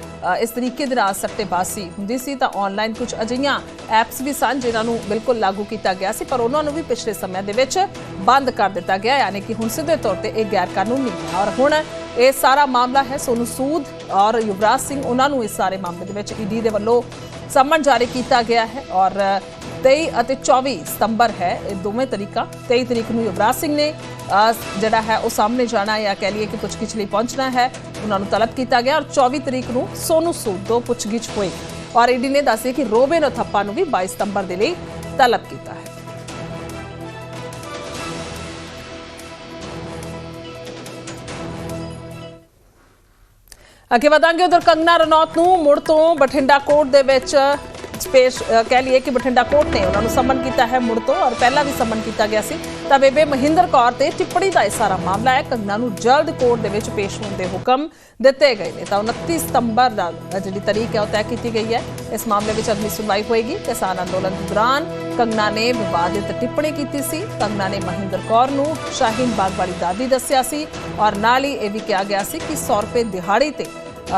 ਇਸ ਤਰੀਕੇ ਦੇ ਨਾਲ ਸੱਟੇਬਾਜ਼ੀ ਹੁੰਦੀ ਸੀ, ਤਾਂ ਆਨਲਾਈਨ ਕੁਝ ਅਜਿਹੀਆਂ ਐਪਸ ਵੀ ਸਨ ਜਿਨ੍ਹਾਂ ਨੂੰ ਬਿਲਕੁਲ ਲਾਗੂ ਕੀਤਾ ਗਿਆ ਸੀ, ਪਰ ਉਹਨਾਂ ਨੂੰ ਵੀ ਪਿਛਲੇ ਸਮੇਂ ਦੇ ਵਿੱਚ ਬੰਦ ਕਰ ਦਿੱਤਾ ਗਿਆ, ਯਾਨੀ ਕਿ ਹੁਣ ਸਿੱਧੇ ਤੌਰ ਤੇ ਇਹ ਗੈਰ ਕਾਨੂੰਨੀ ਹੈ। ਔਰ ਹੁਣ ਇਹ ਸਾਰਾ ਮਾਮਲਾ ਹੈ ਸੋਨੂ ਸੂਦ ਔਰ ਯੁਵਰਾਜ ਸਿੰਘ, ਉਹਨਾਂ ਨੂੰ ਇਸ ਸਾਰੇ ਮਾਮਲੇ ਦੇ ਵਿੱਚ ਈਡੀ ਦੇ ਵੱਲੋਂ ਸਮਨ ਜਾਰੀ ਕੀਤਾ ਗਿਆ ਹੈ। ਔਰ 23 ਅਤੇ 24 ਸਤੰਬਰ ਹੈ, ਇਹ ਦੋਵੇਂ ਤਰੀਕਾ। 23 ਤਰੀਕ ਨੂੰ ਯੁਵਰਾਜ ਸਿੰਘ ਨੇ ਜਿਹੜਾ ਹੈ, ਉਹ ਸਾਹਮਣੇ ਜਾਣਾ ਜਾਂ ਕਹਿ ਲਈਏ ਕਿ ਪੁੱਛਗਿੱਛ ਲਈ ਪਹੁੰਚਣਾ ਹੈ, ਉਹਨਾਂ ਨੂੰ ਤਲਬ ਕੀਤਾ ਗਿਆ ਔਰ 24 ਤਰੀਕ ਨੂੰ ਸੋਨੂ ਸੂਦ ਤੋਂ ਪੁੱਛਗਿੱਛ ਹੋਈ। ਔਰ ਈਡੀ ਨੇ ਦੱਸਿਆ ਕਿ ਰੋਬਿਨ ਥੱਪਾ ਨੂੰ ਵੀ 22 ਸਤੰਬਰ ਦੇ ਲਈ ਤਲਬ ਕੀਤਾ ਹੈ। ਅੱਗੇ ਵਧਾਂਗੇ ਉਧਰ ਕੰਗਨਾ ਰਣੌਤ ਨੂੰ, ਮੁੜ ਤੋਂ ਬਠਿੰਡਾ ਕੋਰਟ ਦੇ ਵਿੱਚ ਪੇਸ਼ ਕਹਿ ਲਈਏ ਕਿ ਬਠਿੰਡਾ ਕੋਰਟ ਨੇ ਉਹਨਾਂ ਨੂੰ ਸਮਨ ਕੀਤਾ ਹੈ ਮੁੜ ਤੋਂ ਔਰ ਪਹਿਲਾਂ ਵੀ ਸਮਨ ਕੀਤਾ ਗਿਆ ਸੀ। ਤਾਂ ਬੇਬੇ ਮਹਿੰਦਰ ਕੌਰ ਤੇ ਟਿੱਪਣੀ ਦਾ ਇਹ ਸਾਰਾ ਮਾਮਲਾ ਹੈ। ਕੰਗਨਾ ਨੂੰ ਜਲਦ ਕੋਰਟ ਦੇ ਵਿੱਚ ਪੇਸ਼ ਹੋਣ ਦੇ ਹੁਕਮ ਦਿੱਤੇ ਗਏ ਨੇ। ਤਾਂ 29 ਸਤੰਬਰ ਦਾ ਜਿਹੜੀ ਤਾਰੀਖ ਹੈ ਉਹ ਤੈਅ ਕੀਤੀ ਗਈ ਹੈ। ਇਸ ਮਾਮਲੇ ਵਿੱਚ ਅਗਲੀ ਸੁਣਵਾਈ ਹੋਏਗੀ। ਕਿਸਾਨ ਅੰਦੋਲਨ ਦੌਰਾਨ ਕੰਗਨਾ ਨੇ ਵਿਵਾਦਿਤ ਟਿੱਪਣੀ ਕੀਤੀ ਸੀ। ਕੰਗਨਾ ਨੇ ਮਹਿੰਦਰ ਕੌਰ ਨੂੰ ਸ਼ਾਹੀਨ ਬਾਗ ਵਾਲੀ ਦਾਦੀ ਦੱਸਿਆ ਸੀ। ਔਰ ਨਾਲ ਹੀ ਇਹ ਵੀ ਕਿਹਾ ਗਿਆ ਸੀ ਕਿ 100 ਰੁਪਏ ਦਿਹਾੜੀ ਤੇ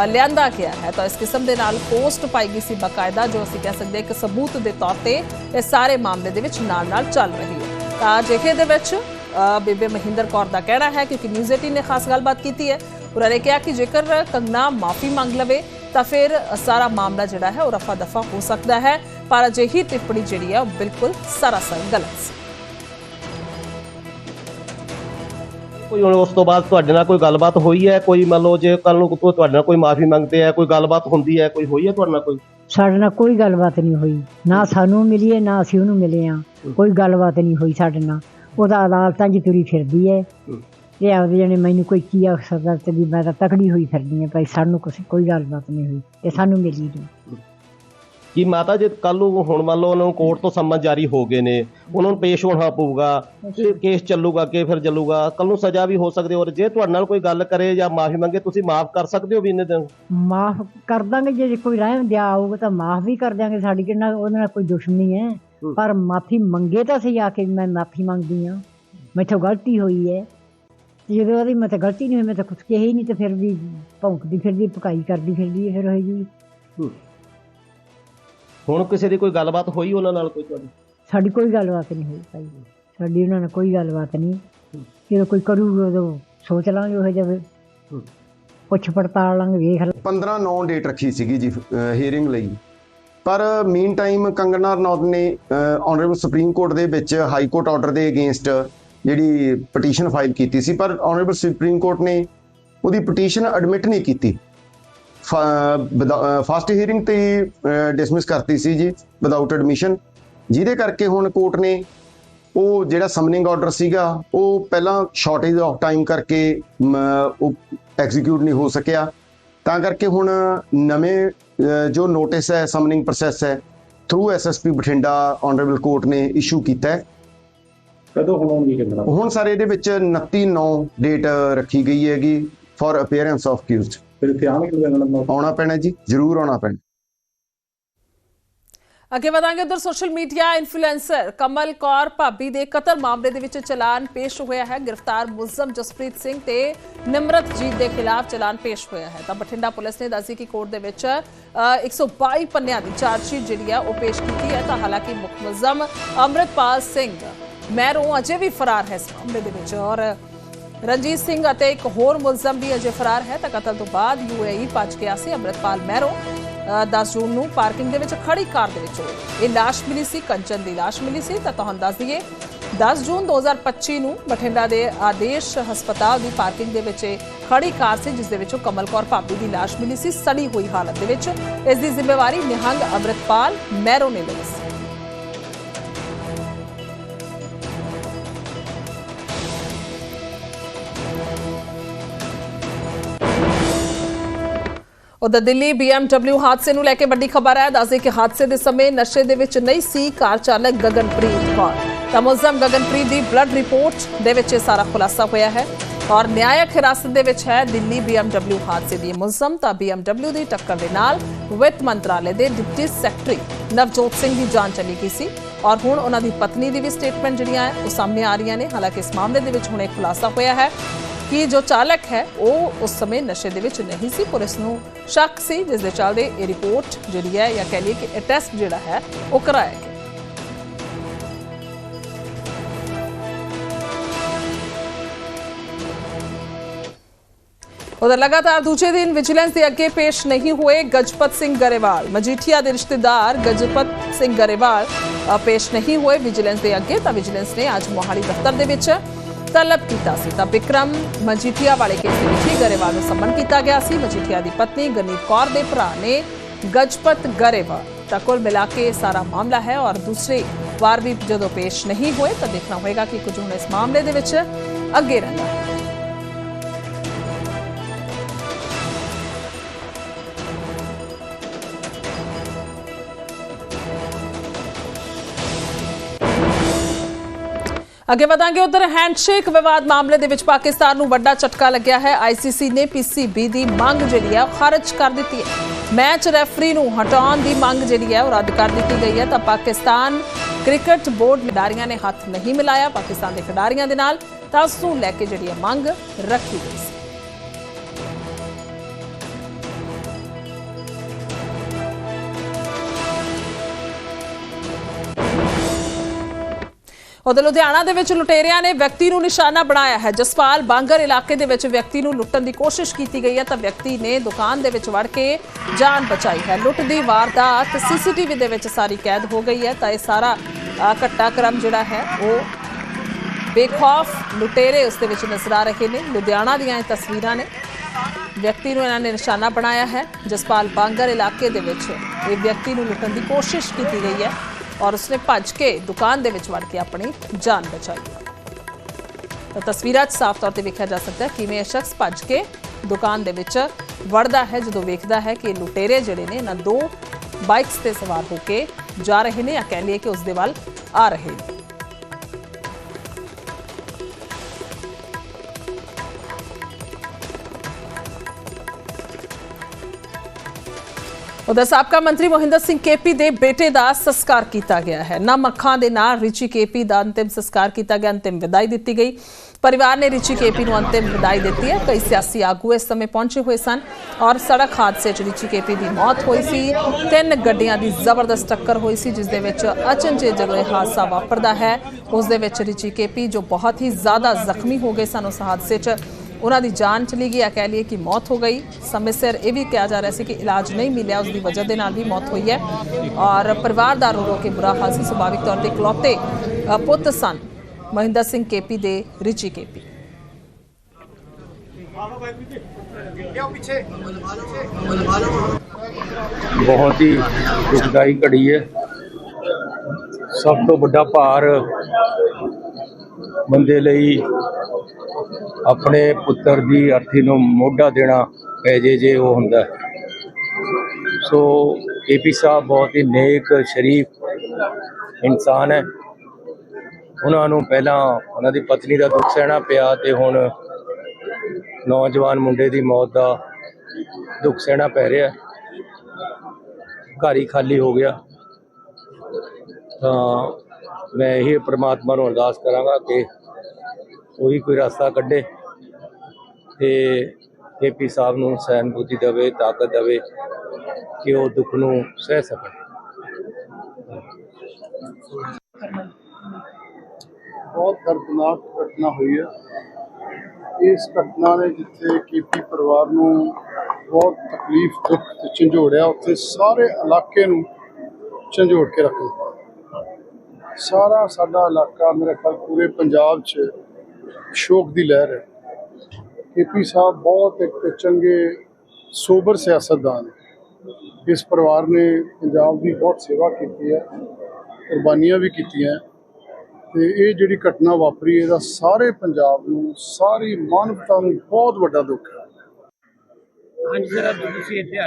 ਲਿਆਂਦਾ ਗਿਆ ਹੈ। ਤਾਂ ਇਸ ਕਿਸਮ ਦੇ ਨਾਲ ਪੋਸਟ ਪਾਈ ਗਈ ਸੀ ਬਕਾਇਦਾ ਜੋ ਅਸੀਂ ਕਹਿ ਸਕਦੇ ਹਾਂ ਕਿ ਸਬੂਤ ਦੇ ਤੌਰ ਤੇ ਇਹ ਸਾਰੇ ਮਾਮਲੇ ਦੇ ਵਿੱਚ ਨਾਲ ਨਾਲ ਚੱਲ ਰਹੀ ਹੈ। ਤਾਂ ਜੇਕੇ ਦੇ ਵਿੱਚ ਅ, ਬੇਬੇ ਮਹਿੰਦਰ ਕੌਰ ਦਾ ਕਹਿਣਾ ਹੈ ਕਿਉਂਕਿ ਨਿਊਜ਼ 18 ਨੇ ਖਾਸ ਗੱਲਬਾਤ ਕੀਤੀ ਹੈ। ਉਹਨਾਂ ਨੇ ਕਿਹਾ ਕਿ ਜੇਕਰ ਕੰਗਨਾ ਮਾਫੀ ਮੰਗ ਲਵੇ ਤਾਂ ਫਿਰ ਸਾਰਾ ਮਾਮਲਾ ਜਿਹੜਾ ਹੈ ਉਹ ਰਫਾ ਦਫਾ ਹੋ ਸਕਦਾ ਹੈ। ਪਰ ਅਜਿਹੀ ਟਿੱਪਣੀ ਜਿਹੜੀ ਹੈ ਉਹ ਬਿਲਕੁਲ ਸਰਾਸਰ ਗਲਤ ਸੀ। ਕੋਈ ਹੁਣ ਉਸ ਤੋਂ ਬਾਅਦ ਤੁਹਾਡੇ ਨਾਲ ਕੋਈ ਗੱਲਬਾਤ ਹੋਈ ਹੈ? ਕੋਈ ਮੰਨ ਲਓ ਜੇ ਕੱਲ ਨੂੰ ਕੋਈ ਤੁਹਾਡੇ ਨਾਲ ਕੋਈ ਮਾਫੀ ਮੰਗਦੇ ਹੈ ਕੋਈ ਗੱਲਬਾਤ ਹੁੰਦੀ ਹੈ ਕੋਈ ਹੋਈ ਹੈ ਤੁਹਾਡੇ ਨਾਲ ਕੋਈ? ਸਾਡੇ ਨਾਲ ਕੋਈ ਗੱਲਬਾਤ ਨਹੀਂ ਹੋਈ। ਨਾ ਸਾਨੂੰ ਮਿਲੀ ਹੈ ਨਾ ਅਸੀਂ ਉਹਨੂੰ ਮਿਲੇ ਆ ਕੋਈ ਗੱਲਬਾਤ ਨਹੀਂ ਹੋਈ ਸਾਡੇ ਨਾਲ। ਉਹਦਾ ਅਦਾਲਤਾਂ 'ਚ ਤੁਰੀ ਫਿਰਦੀ ਹੈ। ਇਹ ਆਪਦੇ ਜਣੇ ਮੈਨੂੰ ਕੋਈ ਕੀ ਆਖ ਸਕਦਾ ਤੇ ਵੀ ਮੈਂ ਤਾਂ ਤਕੜੀ ਹੋਈ ਫਿਰਦੀ ਹਾਂ ਭਾਈ ਸਾਨੂੰ ਕੋਈ ਗੱਲਬਾਤ ਨਹੀਂ ਹੋਈ। ਤੇ ਸਾਨੂੰ ਮਿਲੀ ਨਹੀਂ ਕੀ ਮਾਤਾ ਜੇ ਕੱਲ ਨੂੰ ਹੁਣ ਮੰਨ ਲਓ ਉਹਨਾਂ ਨੂੰ ਕੋਰਟ ਤੋਂ ਸੰਮਨ ਜਾਰੀ ਹੋ ਗਏ ਨੇ ਉਹਨਾਂ ਨੂੰ ਪੇਸ਼ ਹੋਣਾ ਪਊਗਾ ਤੇ ਕੇਸ ਚੱਲੂਗਾ ਅੱਗੇ ਫਿਰ ਚੱਲੂਗਾ ਕੱਲ ਨੂੰ ਸਜ਼ਾ ਵੀ ਹੋ ਸਕਦੀ ਔਰ ਜੇ ਤੁਹਾਡੇ ਨਾਲ ਕੋਈ ਗੱਲ ਕਰੇ ਜਾਂ ਮਾਫੀ ਮੰਗੇ ਤੁਸੀਂ ਮਾਫ ਕਰ ਸਕਦੇ ਹੋ ਵੀ ਇੰਨੇ ਦਿਨ? ਮਾਫ ਕਰ ਦਾਂਗੇ ਜੇ ਕੋਈ ਰਹਿਮ ਦਿਆ ਆਊਗਾ ਤਾਂ ਮਾਫ ਵੀ ਕਰ ਦਿਆਂਗੇ ਸਾਡੀ ਕਿੰਨਾ ਉਹਦੇ ਨਾਲ ਕੋਈ ਦੁਸ਼ਮਣੀ ਹੈ। ਪਰ ਮਾਫੀ ਮੰਗੇ ਤਾਂ ਸਹੀ ਆ ਕੇ ਮੈਂ ਮਾਫੀ ਮੰਗਦੀ ਆ ਮੈਥੋਂ ਗਲਤੀ ਹੋਈ ਹੈ। ਜਦੋਂ ਉਹਦੀ ਮੈਂ ਤਾਂ ਗਲਤੀ ਨਹੀਂ ਹੋਈ ਮੈਂ ਤਾਂ ਕੁਝ ਕਿਹਾ ਹੀ ਨਹੀਂ ਤੇ ਫਿਰ ਵੀ ਭੌਂਕਦੀ ਫਿਰਦੀ ਪਕਾਈ ਕਰਦੀ ਫਿਰਦੀ ਫਿਰ ਹੋਏਗੀ। ਹੁਣ ਕਿਸੇ ਦੀ ਕੋਈ ਗੱਲਬਾਤ ਹੋਈ ਉਹਨਾਂ ਨਾਲ ਕੋਈ ਤੁਹਾਡੀ? ਸਾਡੀ ਕੋਈ ਗੱਲਬਾਤ ਨਹੀਂ ਹੋਈ ਭਾਈ ਸਾਡੀ ਉਹਨਾਂ ਨਾਲ ਕੋਈ ਗੱਲਬਾਤ ਨਹੀਂ। ਜਦੋਂ ਕੋਈ ਕਰੂਗਾ ਉਦੋਂ ਸੋਚ ਲਾਂਗੇ ਉਹ ਜਾਵੇ ਹੂੰ। ਪੁੱਛ ਪੜਤਾਲ ਲਾਂਗੇ ਵੇਖ 15 9 ਡੇਟ ਰੱਖੀ ਸੀਗੀ ਜੀ ਹੀਅਰਿੰਗ ਲਈ। ਪਰ ਮੀਨ ਟਾਈਮ ਕੰਗਨਾ ਰਣੌਤ ਨੇ ਆਨਰੇਬਲ ਸੁਪਰੀਮ ਕੋਰਟ ਦੇ ਵਿੱਚ ਹਾਈ ਕੋਰਟ ਆਰਡਰ ਦੇ ਅਗੇਂਸਟ ਜਿਹੜੀ ਪਟੀਸ਼ਨ ਫਾਈਲ ਕੀਤੀ ਸੀ। ਪਰ ਆਨਰੇਬਲ ਸੁਪਰੀਮ ਕੋਰਟ ਨੇ ਉਹਦੀ ਪਟੀਸ਼ਨ ਐਡਮਿਟ ਨਹੀਂ ਕੀਤੀ। ਫਸਟ ਹੀਅਰਿੰਗ ਤੇ ਡਿਸਮਿਸ ਕਰਤੀ ਸੀ ਜੀ ਵਿਦਆਊਟ ਐਡਮਿਸ਼ਨ ਜਿਹਦੇ ਕਰਕੇ ਹੁਣ ਕੋਰਟ ਨੇ ਉਹ ਜਿਹੜਾ ਸਮਨਿੰਗ ਆਰਡਰ ਸੀਗਾ ਉਹ ਪਹਿਲਾਂ ਸ਼ਾਰਟੇਜ ਆਫ ਟਾਈਮ ਕਰਕੇ ਉਹ ਐਗਜ਼ੀਕਿਊਟ ਨਹੀਂ ਹੋ ਸਕਿਆ। ਤਾਂ ਕਰਕੇ ਹੁਣ ਨਵੇਂ ਜੋ ਨੋਟਿਸ ਹੈ ਸਮਨਿੰਗ ਪ੍ਰੋਸੈਸ ਹੈ through SSP Bathinda honourable court ਨੇ ਇਸ਼ੂ ਕੀਤਾ ਹੈ। ਕਦੋਂ ਹੋਣਗੇ ਕਿੰਨਾ ਹੁਣ ਸਰ ਇਹਦੇ ਵਿੱਚ 29 9 ਡੇਟ ਰੱਖੀ ਗਈ ਹੈਗੀ ਫॉर ਅਪੀਅਰੈਂਸ ਆਫ ਅਕਿਊਜ਼ਡ ਫਿਰ ਇੱਥੇ ਆਉਣਗੇ ਲੁਧਿਆਣਾ ਆਉਣਾ ਪੈਣਾ ਜੀ ਜ਼ਰੂਰ ਆਉਣਾ ਪੈਣਾ। ਅੱਗੇ ਵਧਾਂਗੇ ਉਧਰ social media influencer Kamal Kaur Bhabhi ਦੇ ਕਤਲ ਮਾਮਲੇ ਦੇ ਵਿੱਚ ਚਲਾਨ ਪੇਸ਼ ਹੋਇਆ ਹੈ। ਗ੍ਰਿਫਤਾਰ ਮੁਲਜ਼ਮ ਜਸਪ੍ਰੀਤ ਸਿੰਘ ਤੇ ਨਿਮਰਤਜੀਤ ਦੇ ਖਿਲਾਫ ਚਲਾਨ ਪੇਸ਼ ਹੋਇਆ ਹੈ। ਤਾਂ ਬਠਿੰਡਾ ਪੁਲਿਸ ਨੇ ਦੱਸੀ ਕਿ ਕੋਰਟ ਦੇ ਵਿੱਚ ਅ, 122 ਪੰਨਿਆਂ ਦੀ ਚਾਰਜਸ਼ੀਟ ਜਿਹੜੀ ਹੈ ਉਹ ਪੇਸ਼ ਕੀਤੀ ਹੈ। ਤਾਂ ਹਾਲਾਂਕਿ ਮੁੱਖ ਮੁਲਜ਼ਮ ਅੰਮ੍ਰਿਤਪਾਲ ਸਿੰਘ ਮਹਿਰੋਂ ਅਜੇ ਵੀ ਫਰਾਰ ਹੈ ਇਸ ਮਾਮਲੇ ਦੇ ਵਿੱਚ ਔਰ ਰਣਜੀਤ ਸਿੰਘ ਅਤੇ ਇੱਕ ਹੋਰ ਮੁਲਜ਼ਮ ਵੀ ਅਜੇ ਫਰਾਰ ਹੈ ਤਾਂ ਕਤਲ ਤੋਂ ਬਾਅਦ ਯੂਏਈ ਭੱਜ ਗਿਆ ਸੀ ਅੰਮ੍ਰਿਤਪਾਲ ਮਹਿਰੋ ਅ, 10 ਜੂਨ ਨੂੰ ਪਾਰਕਿੰਗ ਦੇ ਵਿੱਚ ਖੜੀ ਕਾਰ ਦੇ ਵਿੱਚ ਇਹ ਲਾਸ਼ ਮਿਲੀ ਸੀ ਕੰਚਨ ਦੀ ਲਾਸ਼ ਮਿਲੀ ਸੀ ਤਾਂ ਤੁਹਾਨੂੰ ਦੱਸ ਦਈਏ 10 ਜੂਨ 2025 ਨੂੰ ਬਠਿੰਡਾ ਦੇ ਆਦੇਸ਼ ਹਸਪਤਾਲ ਦੀ ਪਾਰਕਿੰਗ ਦੇ ਵਿੱਚ ਇਹ ਖੜੀ ਕਾਰ ਸੀ ਜਿਸ ਦੇ ਵਿੱਚੋਂ ਕਮਲ ਕੌਰ ਭਾਬੀ ਦੀ ਲਾਸ਼ ਮਿਲੀ ਸੀ ਸੜੀ ਹੋਈ ਹਾਲਤ ਦੇ ਵਿੱਚ। ਇਸ ਦੀ ਜ਼ਿੰਮੇਵਾਰੀ ਨਿਹੰਗ ਅੰਮ੍ਰਿਤਪਾਲ ਮਹਿਰੋ ਨੇ ਲਈ ਸੀ। ਉਧਰ ਦਿੱਲੀ BMW ਹਾਦਸੇ ਨੂੰ ਲੈ ਕੇ ਵੱਡੀ ਖਬਰ ਹੈ ਦੱਸਦੇ ਕਿ ਹਾਦਸੇ ਦੇ ਸਮੇਂ ਨਸ਼ੇ ਦੇ ਵਿੱਚ ਨਹੀਂ ਸੀ, ਕਾਰ ਚਾਲਕ ਗਗਨਪ੍ਰੀਤ ਕੌਰ। ਤਾਂ ਮੁਲਜ਼ਮ ਗਗਨਪ੍ਰੀਤ ਦੀ ਬਲੱਡ ਰਿਪੋਰਟ ਦੇ ਵਿੱਚ ਇਹ ਸਾਰਾ ਖੁਲਾਸਾ ਹੋਇਆ ਹੈ ਔਰ ਨਿਆਇਕ ਹਿਰਾਸਤ ਦੇ ਵਿੱਚ ਹੈ ਦਿੱਲੀ BMW ਹਾਦਸੇ ਦੀ। ਮੁਲਜ਼ਮ ਤਾਂ BMW ਦੀ ਟੱਕਰ ਦੇ ਨਾਲ ਵਿੱਤ ਮੰਤਰਾਲੇ ਦੇ ਡਿਪਟੀ ਸੈਕਟਰੀ ਨਵਜੋਤ ਸਿੰਘ ਦੀ ਜਾਨ ਚਲੀ ਗਈ ਸੀ ਔਰ ਹੁਣ ਉਹਨਾਂ ਦੀ ਪਤਨੀ ਦੀ ਵੀ ਸਟੇਟਮੈਂਟ ਜਿਹੜੀਆਂ ਹੈ ਉਹ ਸਾਹਮਣੇ ਆ ਰਹੀਆਂ ਨੇ। ਹਾਲਾਂਕਿ ਇਸ ਮਾਮਲੇ ਦੇ ਵਿੱਚ ਹੁਣ ਇੱਕ ਖੁਲਾਸਾ ਹੋਇਆ ਹੈ। ਕਿ ਜੋ ਚਾਲਕ ਹੈ, ਉਹ ਉਸ ਸਮੇਂ ਨਸ਼ੇ ਦੇ ਵਿੱਚ ਨਹੀਂ ਸੀ, ਪੁਲਿਸ ਨੂੰ ਸ਼ੱਕ ਸੀ, ਜਿਸ ਦੇ ਚੱਲਦੇ ਇਹ ਰਿਪੋਰਟ ਜਿਹੜੀ ਹੈ, ਜਾਂ ਕਹਿ ਲਈਏ ਕਿ ਇਹ ਟੈਸਟ ਜਿਹੜਾ ਹੈ, ਉਹ ਕਰਾਇਆ ਗਿਆ। ਉਧਰ ਲਗਾਤਾਰ ਦੂਜੇ ਦਿਨ ਵਿਜੀਲੈਂਸ ਦੇ ਅੱਗੇ ਪੇਸ਼ ਨਹੀਂ ਹੋਏ ਗਜਪਤ ਸਿੰਘ ਗਰੇਵਾਲ। ਮਜੀਠੀਆ ਦੇ ਰਿਸ਼ਤੇਦਾਰ ਗਜਪਤ ਸਿੰਘ ਗਰੇਵਾਲ ਪੇਸ਼ ਨਹੀਂ ਹੋਏ ਵਿਜੀਲੈਂਸ ਦੇ ਅੱਗੇ, ਤਾਂ ਵਿਜੀਲੈਂਸ ਨੇ ਅੱਜ ਮੋਹਾਲੀ ਦਫ਼ਤਰ ਦੇ ਵਿੱਚ ਤਲਬ ਕੀਤਾ ਸੀ ਤਾਂ ਵਿਕਰਮ ਮਜੀਠੀਆ ਵਾਲੇ ਕੇਸ ਦੇ ਵਿੱਚ ਹੀ ਗਰੇਵਾਲ ਨੂੰ ਸੰਮਨ ਕੀਤਾ ਗਿਆ ਸੀ। ਮਜੀਠੀਆ ਦੀ ਪਤਨੀ ਗਨੀਤ ਕੌਰ ਦੇ ਭਰਾ ਨੇ ਗਜਪਤ ਗਰੇਵਾਲ ਤਾਂ ਕੁੱਲ ਮਿਲਾ ਕੇ ਸਾਰਾ ਮਾਮਲਾ ਹੈ ਔਰ ਦੂਸਰੇ ਵਾਰ ਵੀ ਜਦੋਂ ਪੇਸ਼ ਨਹੀਂ ਹੋਏ ਤਾਂ ਦੇਖਣਾ ਹੋਏਗਾ ਕਿ ਕੁਝ ਹੁਣ ਇਸ ਮਾਮਲੇ ਦੇ ਵਿੱਚ ਅੱਗੇ ਰਹਿੰਦਾ ਹੈ। ਅੱਗੇ ਵਧਾਂਗੇ ਉਧਰ ਹੈਂਡਸ਼ੇਕ ਵਿਵਾਦ ਮਾਮਲੇ ਦੇ ਵਿੱਚ ਪਾਕਿਸਤਾਨ ਨੂੰ ਵੱਡਾ ਝਟਕਾ ਲੱਗਿਆ ਹੈ। ਆਈਸੀਸੀ ਨੇ ਪੀਸੀਬੀ ਦੀ ਮੰਗ ਜਿਹੜੀ ਹੈ ਉਹ ਖਾਰਜ ਕਰ ਦਿੱਤੀ ਹੈ। ਮੈਚ ਰੈਫਰੀ ਨੂੰ ਹਟਾਉਣ ਦੀ ਮੰਗ ਜਿਹੜੀ ਹੈ ਉਹ ਰੱਦ ਕਰ ਦਿੱਤੀ ਗਈ ਹੈ। ਤਾਂ ਪਾਕਿਸਤਾਨ ਕ੍ਰਿਕਟ ਬੋਰਡ ਖਿਡਾਰੀਆਂ ਨੇ ਹੱਥ ਨਹੀਂ ਮਿਲਾਇਆ। ਪਾਕਿਸਤਾਨ ਦੇ ਖਿਡਾਰੀਆਂ ਦੇ ਨਾਲ ਤਾਂ ਉਸ ਨੂੰ ਲੈ ਕੇ ਜਿਹੜੀ ਹੈ ਮੰਗ ਰੱਖੀ ਗਈ ਸੀ। ਉਧਰ ਲੁਧਿਆਣਾ ਦੇ ਵਿੱਚ ਲੁਟੇਰਿਆਂ ਨੇ ਵਿਅਕਤੀ ਨੂੰ ਨਿਸ਼ਾਨਾ ਬਣਾਇਆ ਹੈ। ਜਸਪਾਲ ਬਾਂਗਰ ਇਲਾਕੇ ਦੇ ਵਿੱਚ ਵਿਅਕਤੀ ਨੂੰ ਲੁੱਟਣ ਦੀ ਕੋਸ਼ਿਸ਼ ਕੀਤੀ ਗਈ ਹੈ ਤਾਂ ਵਿਅਕਤੀ ਨੇ ਦੁਕਾਨ ਦੇ ਵਿੱਚ ਵੜ ਕੇ ਜਾਨ ਬਚਾਈ ਹੈ। ਲੁੱਟ ਦੀ ਵਾਰਦਾਤ ਸੀਸੀਟੀਵੀ ਦੇ ਵਿੱਚ ਸਾਰੀ ਕੈਦ ਹੋ ਗਈ ਹੈ ਤਾਂ ਇਹ ਸਾਰਾ ਅ, ਘਟਨਾਕ੍ਰਮ ਜਿਹੜਾ ਹੈ ਉਹ ਬੇਖੌਫ ਲੁਟੇਰੇ ਉਸ ਦੇ ਵਿੱਚ ਨਜ਼ਰ ਆ ਰਹੇ ਨੇ। ਲੁਧਿਆਣਾ ਦੀਆਂ ਇਹ ਤਸਵੀਰਾਂ ਨੇ। ਵਿਅਕਤੀ ਨੂੰ ਇਹਨਾਂ ਨੇ ਨਿਸ਼ਾਨਾ ਬਣਾਇਆ ਹੈ। ਜਸਪਾਲ ਬਾਂਗਰ ਇਲਾਕੇ ਦੇ ਵਿੱਚ ਇਹ ਵਿਅਕਤੀ ਨੂੰ ਲੁੱਟਣ ਦੀ ਕੋਸ਼ਿਸ਼ ਕੀਤੀ ਗਈ ਹੈ। ਔਰ ਉਸਨੇ ਭੱਜ ਕੇ ਦੁਕਾਨ ਦੇ ਵਿੱਚ ਵੜ ਕੇ ਆਪਣੀ ਜਾਨ ਬਚਾਈ। ਤਾਂ ਤਸਵੀਰਾਂ 'ਚ ਸਾਫ਼ ਤੌਰ ਤੇ ਵੇਖਿਆ ਜਾ ਸਕਦਾ ਹੈ ਕਿਵੇਂ ਇਹ ਸ਼ਖਸ ਭੱਜ ਕੇ ਦੁਕਾਨ ਦੇ ਵਿੱਚ ਵੜਦਾ ਹੈ, ਜਦੋਂ ਵੇਖਦਾ ਹੈ ਕਿ ਲੁਟੇਰੇ ਜਿਹੜੇ ਨੇ ਨਾ ਦੋ ਬਾਈਕਸ ਤੇ ਸਵਾਰ ਹੋ ਕੇ ਜਾ ਰਹੇ ਨੇ ਜਾਂ ਕਹਿ ਲਈਏ ਕਿ ਉਸ ਦੇ ਵੱਲ ਆ ਰਹੇ ਨੇ। ਉਧਰ ਸਾਬਕਾ ਮੰਤਰੀ ਮੋਹਿੰਦਰ ਸਿੰਘ ਕੇਪੀ ਦੇ ਬੇਟੇ ਦਾ ਸੰਸਕਾਰ ਕੀਤਾ ਗਿਆ ਹੈ। ਨਮ ਅੱਖਾਂ ਦੇ ਨਾਲ ਰਿਚੀ ਕੇਪੀ ਦਾ ਅੰਤਿਮ ਸੰਸਕਾਰ ਕੀਤਾ ਗਿਆ, ਅੰਤਿਮ ਵਿਦਾਈ ਦਿੱਤੀ ਗਈ। ਪਰਿਵਾਰ ਨੇ ਰਿਚੀ ਕੇਪੀ ਨੂੰ ਅੰਤਿਮ ਵਿਦਾਈ ਦਿੱਤੀ ਹੈ। ਕਈ ਸਿਆਸੀ ਆਗੂ ਇਸ ਸਮੇਂ ਪਹੁੰਚੇ ਹੋਏ ਸਨ ਔਰ ਸੜਕ ਹਾਦਸੇ 'ਚ ਰਿਚੀ ਕੇਪੀ ਦੀ ਮੌਤ ਹੋਈ ਸੀ। ਤਿੰਨ ਗੱਡੀਆਂ ਦੀ ਜ਼ਬਰਦਸਤ ਟੱਕਰ ਹੋਈ ਸੀ, ਜਿਸ ਦੇ ਵਿੱਚ ਅਚਨਚੇਤ ਜਦੋਂ ਇਹ ਹਾਦਸਾ ਵਾਪਰਦਾ ਹੈ, ਉਸ ਦੇ ਵਿੱਚ ਰਿਚੀ ਕੇਪੀ ਜੋ ਬਹੁਤ ਹੀ ਜ਼ਿਆਦਾ ਜ਼ਖਮੀ ਹੋ ਗਏ ਸਨ, ਉਸ ਹਾਦਸੇ 'ਚ ਉਹਨਾਂ ਦੀ ਜਾਨ ਚਲੀ ਗਈ। ਆ ਕਹਿ ਲਈਏ ਕਿ ਮੌਤ ਹੋ ਗਈ। ਸਮੇਂ ਸਿਰ ਇਹ ਵੀ ਕਿਹਾ ਜਾ ਰਿਹਾ ਸੀ ਕਿ ਇਲਾਜ ਨਹੀਂ ਮਿਲਿਆ। ਉਸ ਦੀ ਵਜ੍ਹਾ ਦੇ ਨਾਲ ਵੀ ਮੌਤ ਹੋਈ ਹੈ। ਔਰ ਪਰਿਵਾਰ ਦਾ ਰੋ ਰੋ ਕੇ ਬੁਰਾ ਹਾਲ ਸੀ। ਸੁਭਾਵਿਕ ਤੌਰ ਤੇ ਇਕਲੌਤੇ ਪੁੱਤ ਸਨ ਮਹਿੰਦਰ ਸਿੰਘ ਕੇਪੀ ਦੇ ਰਿਚੀ ਕੇਪੀ। ਬਹੁਤ ਹੀ ਦੁਖਦਾਈ ਘੜੀ ਹੈ। ਸਭ ਤੋਂ ਵੱਡਾ ਭਾਰ ਬੰਦੇ ਲਈ ਆਪਣੇ ਪੁੱਤਰ ਦੀ ਅਰਥੀ ਨੂੰ ਮੋਢਾ ਦੇਣਾ ਪੈ ਜੇ ਜੇ ਉਹ ਹੁੰਦਾ ਹੈ। ਸੋ ਏਪੀ ਸਾਹਿਬ ਬਹੁਤ ਹੀ ਨੇਕ, ਸ਼ਰੀਫ ਇਨਸਾਨ ਹੈ। ਉਹਨਾਂ ਨੂੰ ਪਹਿਲਾਂ ਉਹਨਾਂ ਦੀ ਪਤਨੀ ਦਾ ਦੁੱਖ ਸਹਿਣਾ ਪਿਆ ਤੇ ਹੁਣ ਨੌਜਵਾਨ ਮੁੰਡੇ ਦੀ ਮੌਤ ਦਾ ਦੁੱਖ ਸਹਿਣਾ ਪੈ ਰਿਹਾ ਘਰ ਹੀ ਖਾਲੀ ਹੋ ਗਿਆ। ਤਾਂ ਮੈਂ ਇਹ ਪ੍ਰਮਾਤਮਾ ਨੂੰ ਅਰਦਾਸ ਕਰਾਂਗਾ ਕਿ ਉਹੀ ਕੋਈ ਰਸਤਾ ਕੱਢੇ ਤੇ ਏਪੀ ਸਾਹਿਬ ਨੂੰ ਸਹਿਨਬੁੱਧੀ ਦੇਵੇ, ਤਾਕਤ ਦੇਵੇ ਕਿ ਉਹ ਦੁੱਖ ਨੂੰ ਸਹਿ ਸਕਣ ਬਹੁਤ ਦਰਦਨਾਕ ਘਟਨਾ ਹੋਈ ਹੈ। ਇਸ ਘਟਨਾ ਨੇ ਜਿੱਥੇ ਕੀਪੀ ਪਰਿਵਾਰ ਨੂੰ ਬਹੁਤ ਤਕਲੀਫ, ਦੁੱਖ ਤੇ ਝੰਜੋੜਿਆ, ਉੱਥੇ ਸਾਰੇ ਇਲਾਕੇ ਨੂੰ ਝੰਜੋੜ ਕੇ ਰੱਖ ਦਿੱਤਾ। ਸਾਰਾ ਸਾਡਾ ਇਲਾਕਾ ਮੇਰੇ ਖਿਆਲ ਪੂਰੇ ਪੰਜਾਬ 'ਚ ਸ਼ੋਕ ਦੀ ਲਹਿਰ ਹੈ। ਕੀਪੀ ਸਾਹਿਬ ਬਹੁਤ ਇੱਕ ਚੰਗੇ ਸੋਬਰ ਸਿਆਸਤਦਾਨ। ਇਸ ਪਰਿਵਾਰ ਨੇ ਪੰਜਾਬ ਦੀ ਬਹੁਤ ਸੇਵਾ ਕੀਤੀ ਹੈ ਕੁਰਬਾਨੀਆਂ ਵੀ ਕੀਤੀਆਂ ਤੇ ਇਹ ਜਿਹੜੀ ਘਟਨਾ ਵਾਪਰੀ ਇਹਦਾ ਸਾਰੇ ਪੰਜਾਬ ਨੂੰ ਸਾਰੀ ਮਾਨਵਤਾ ਨੂੰ ਬਹੁਤ ਵੱਡਾ ਦੁੱਖ ਹੈ।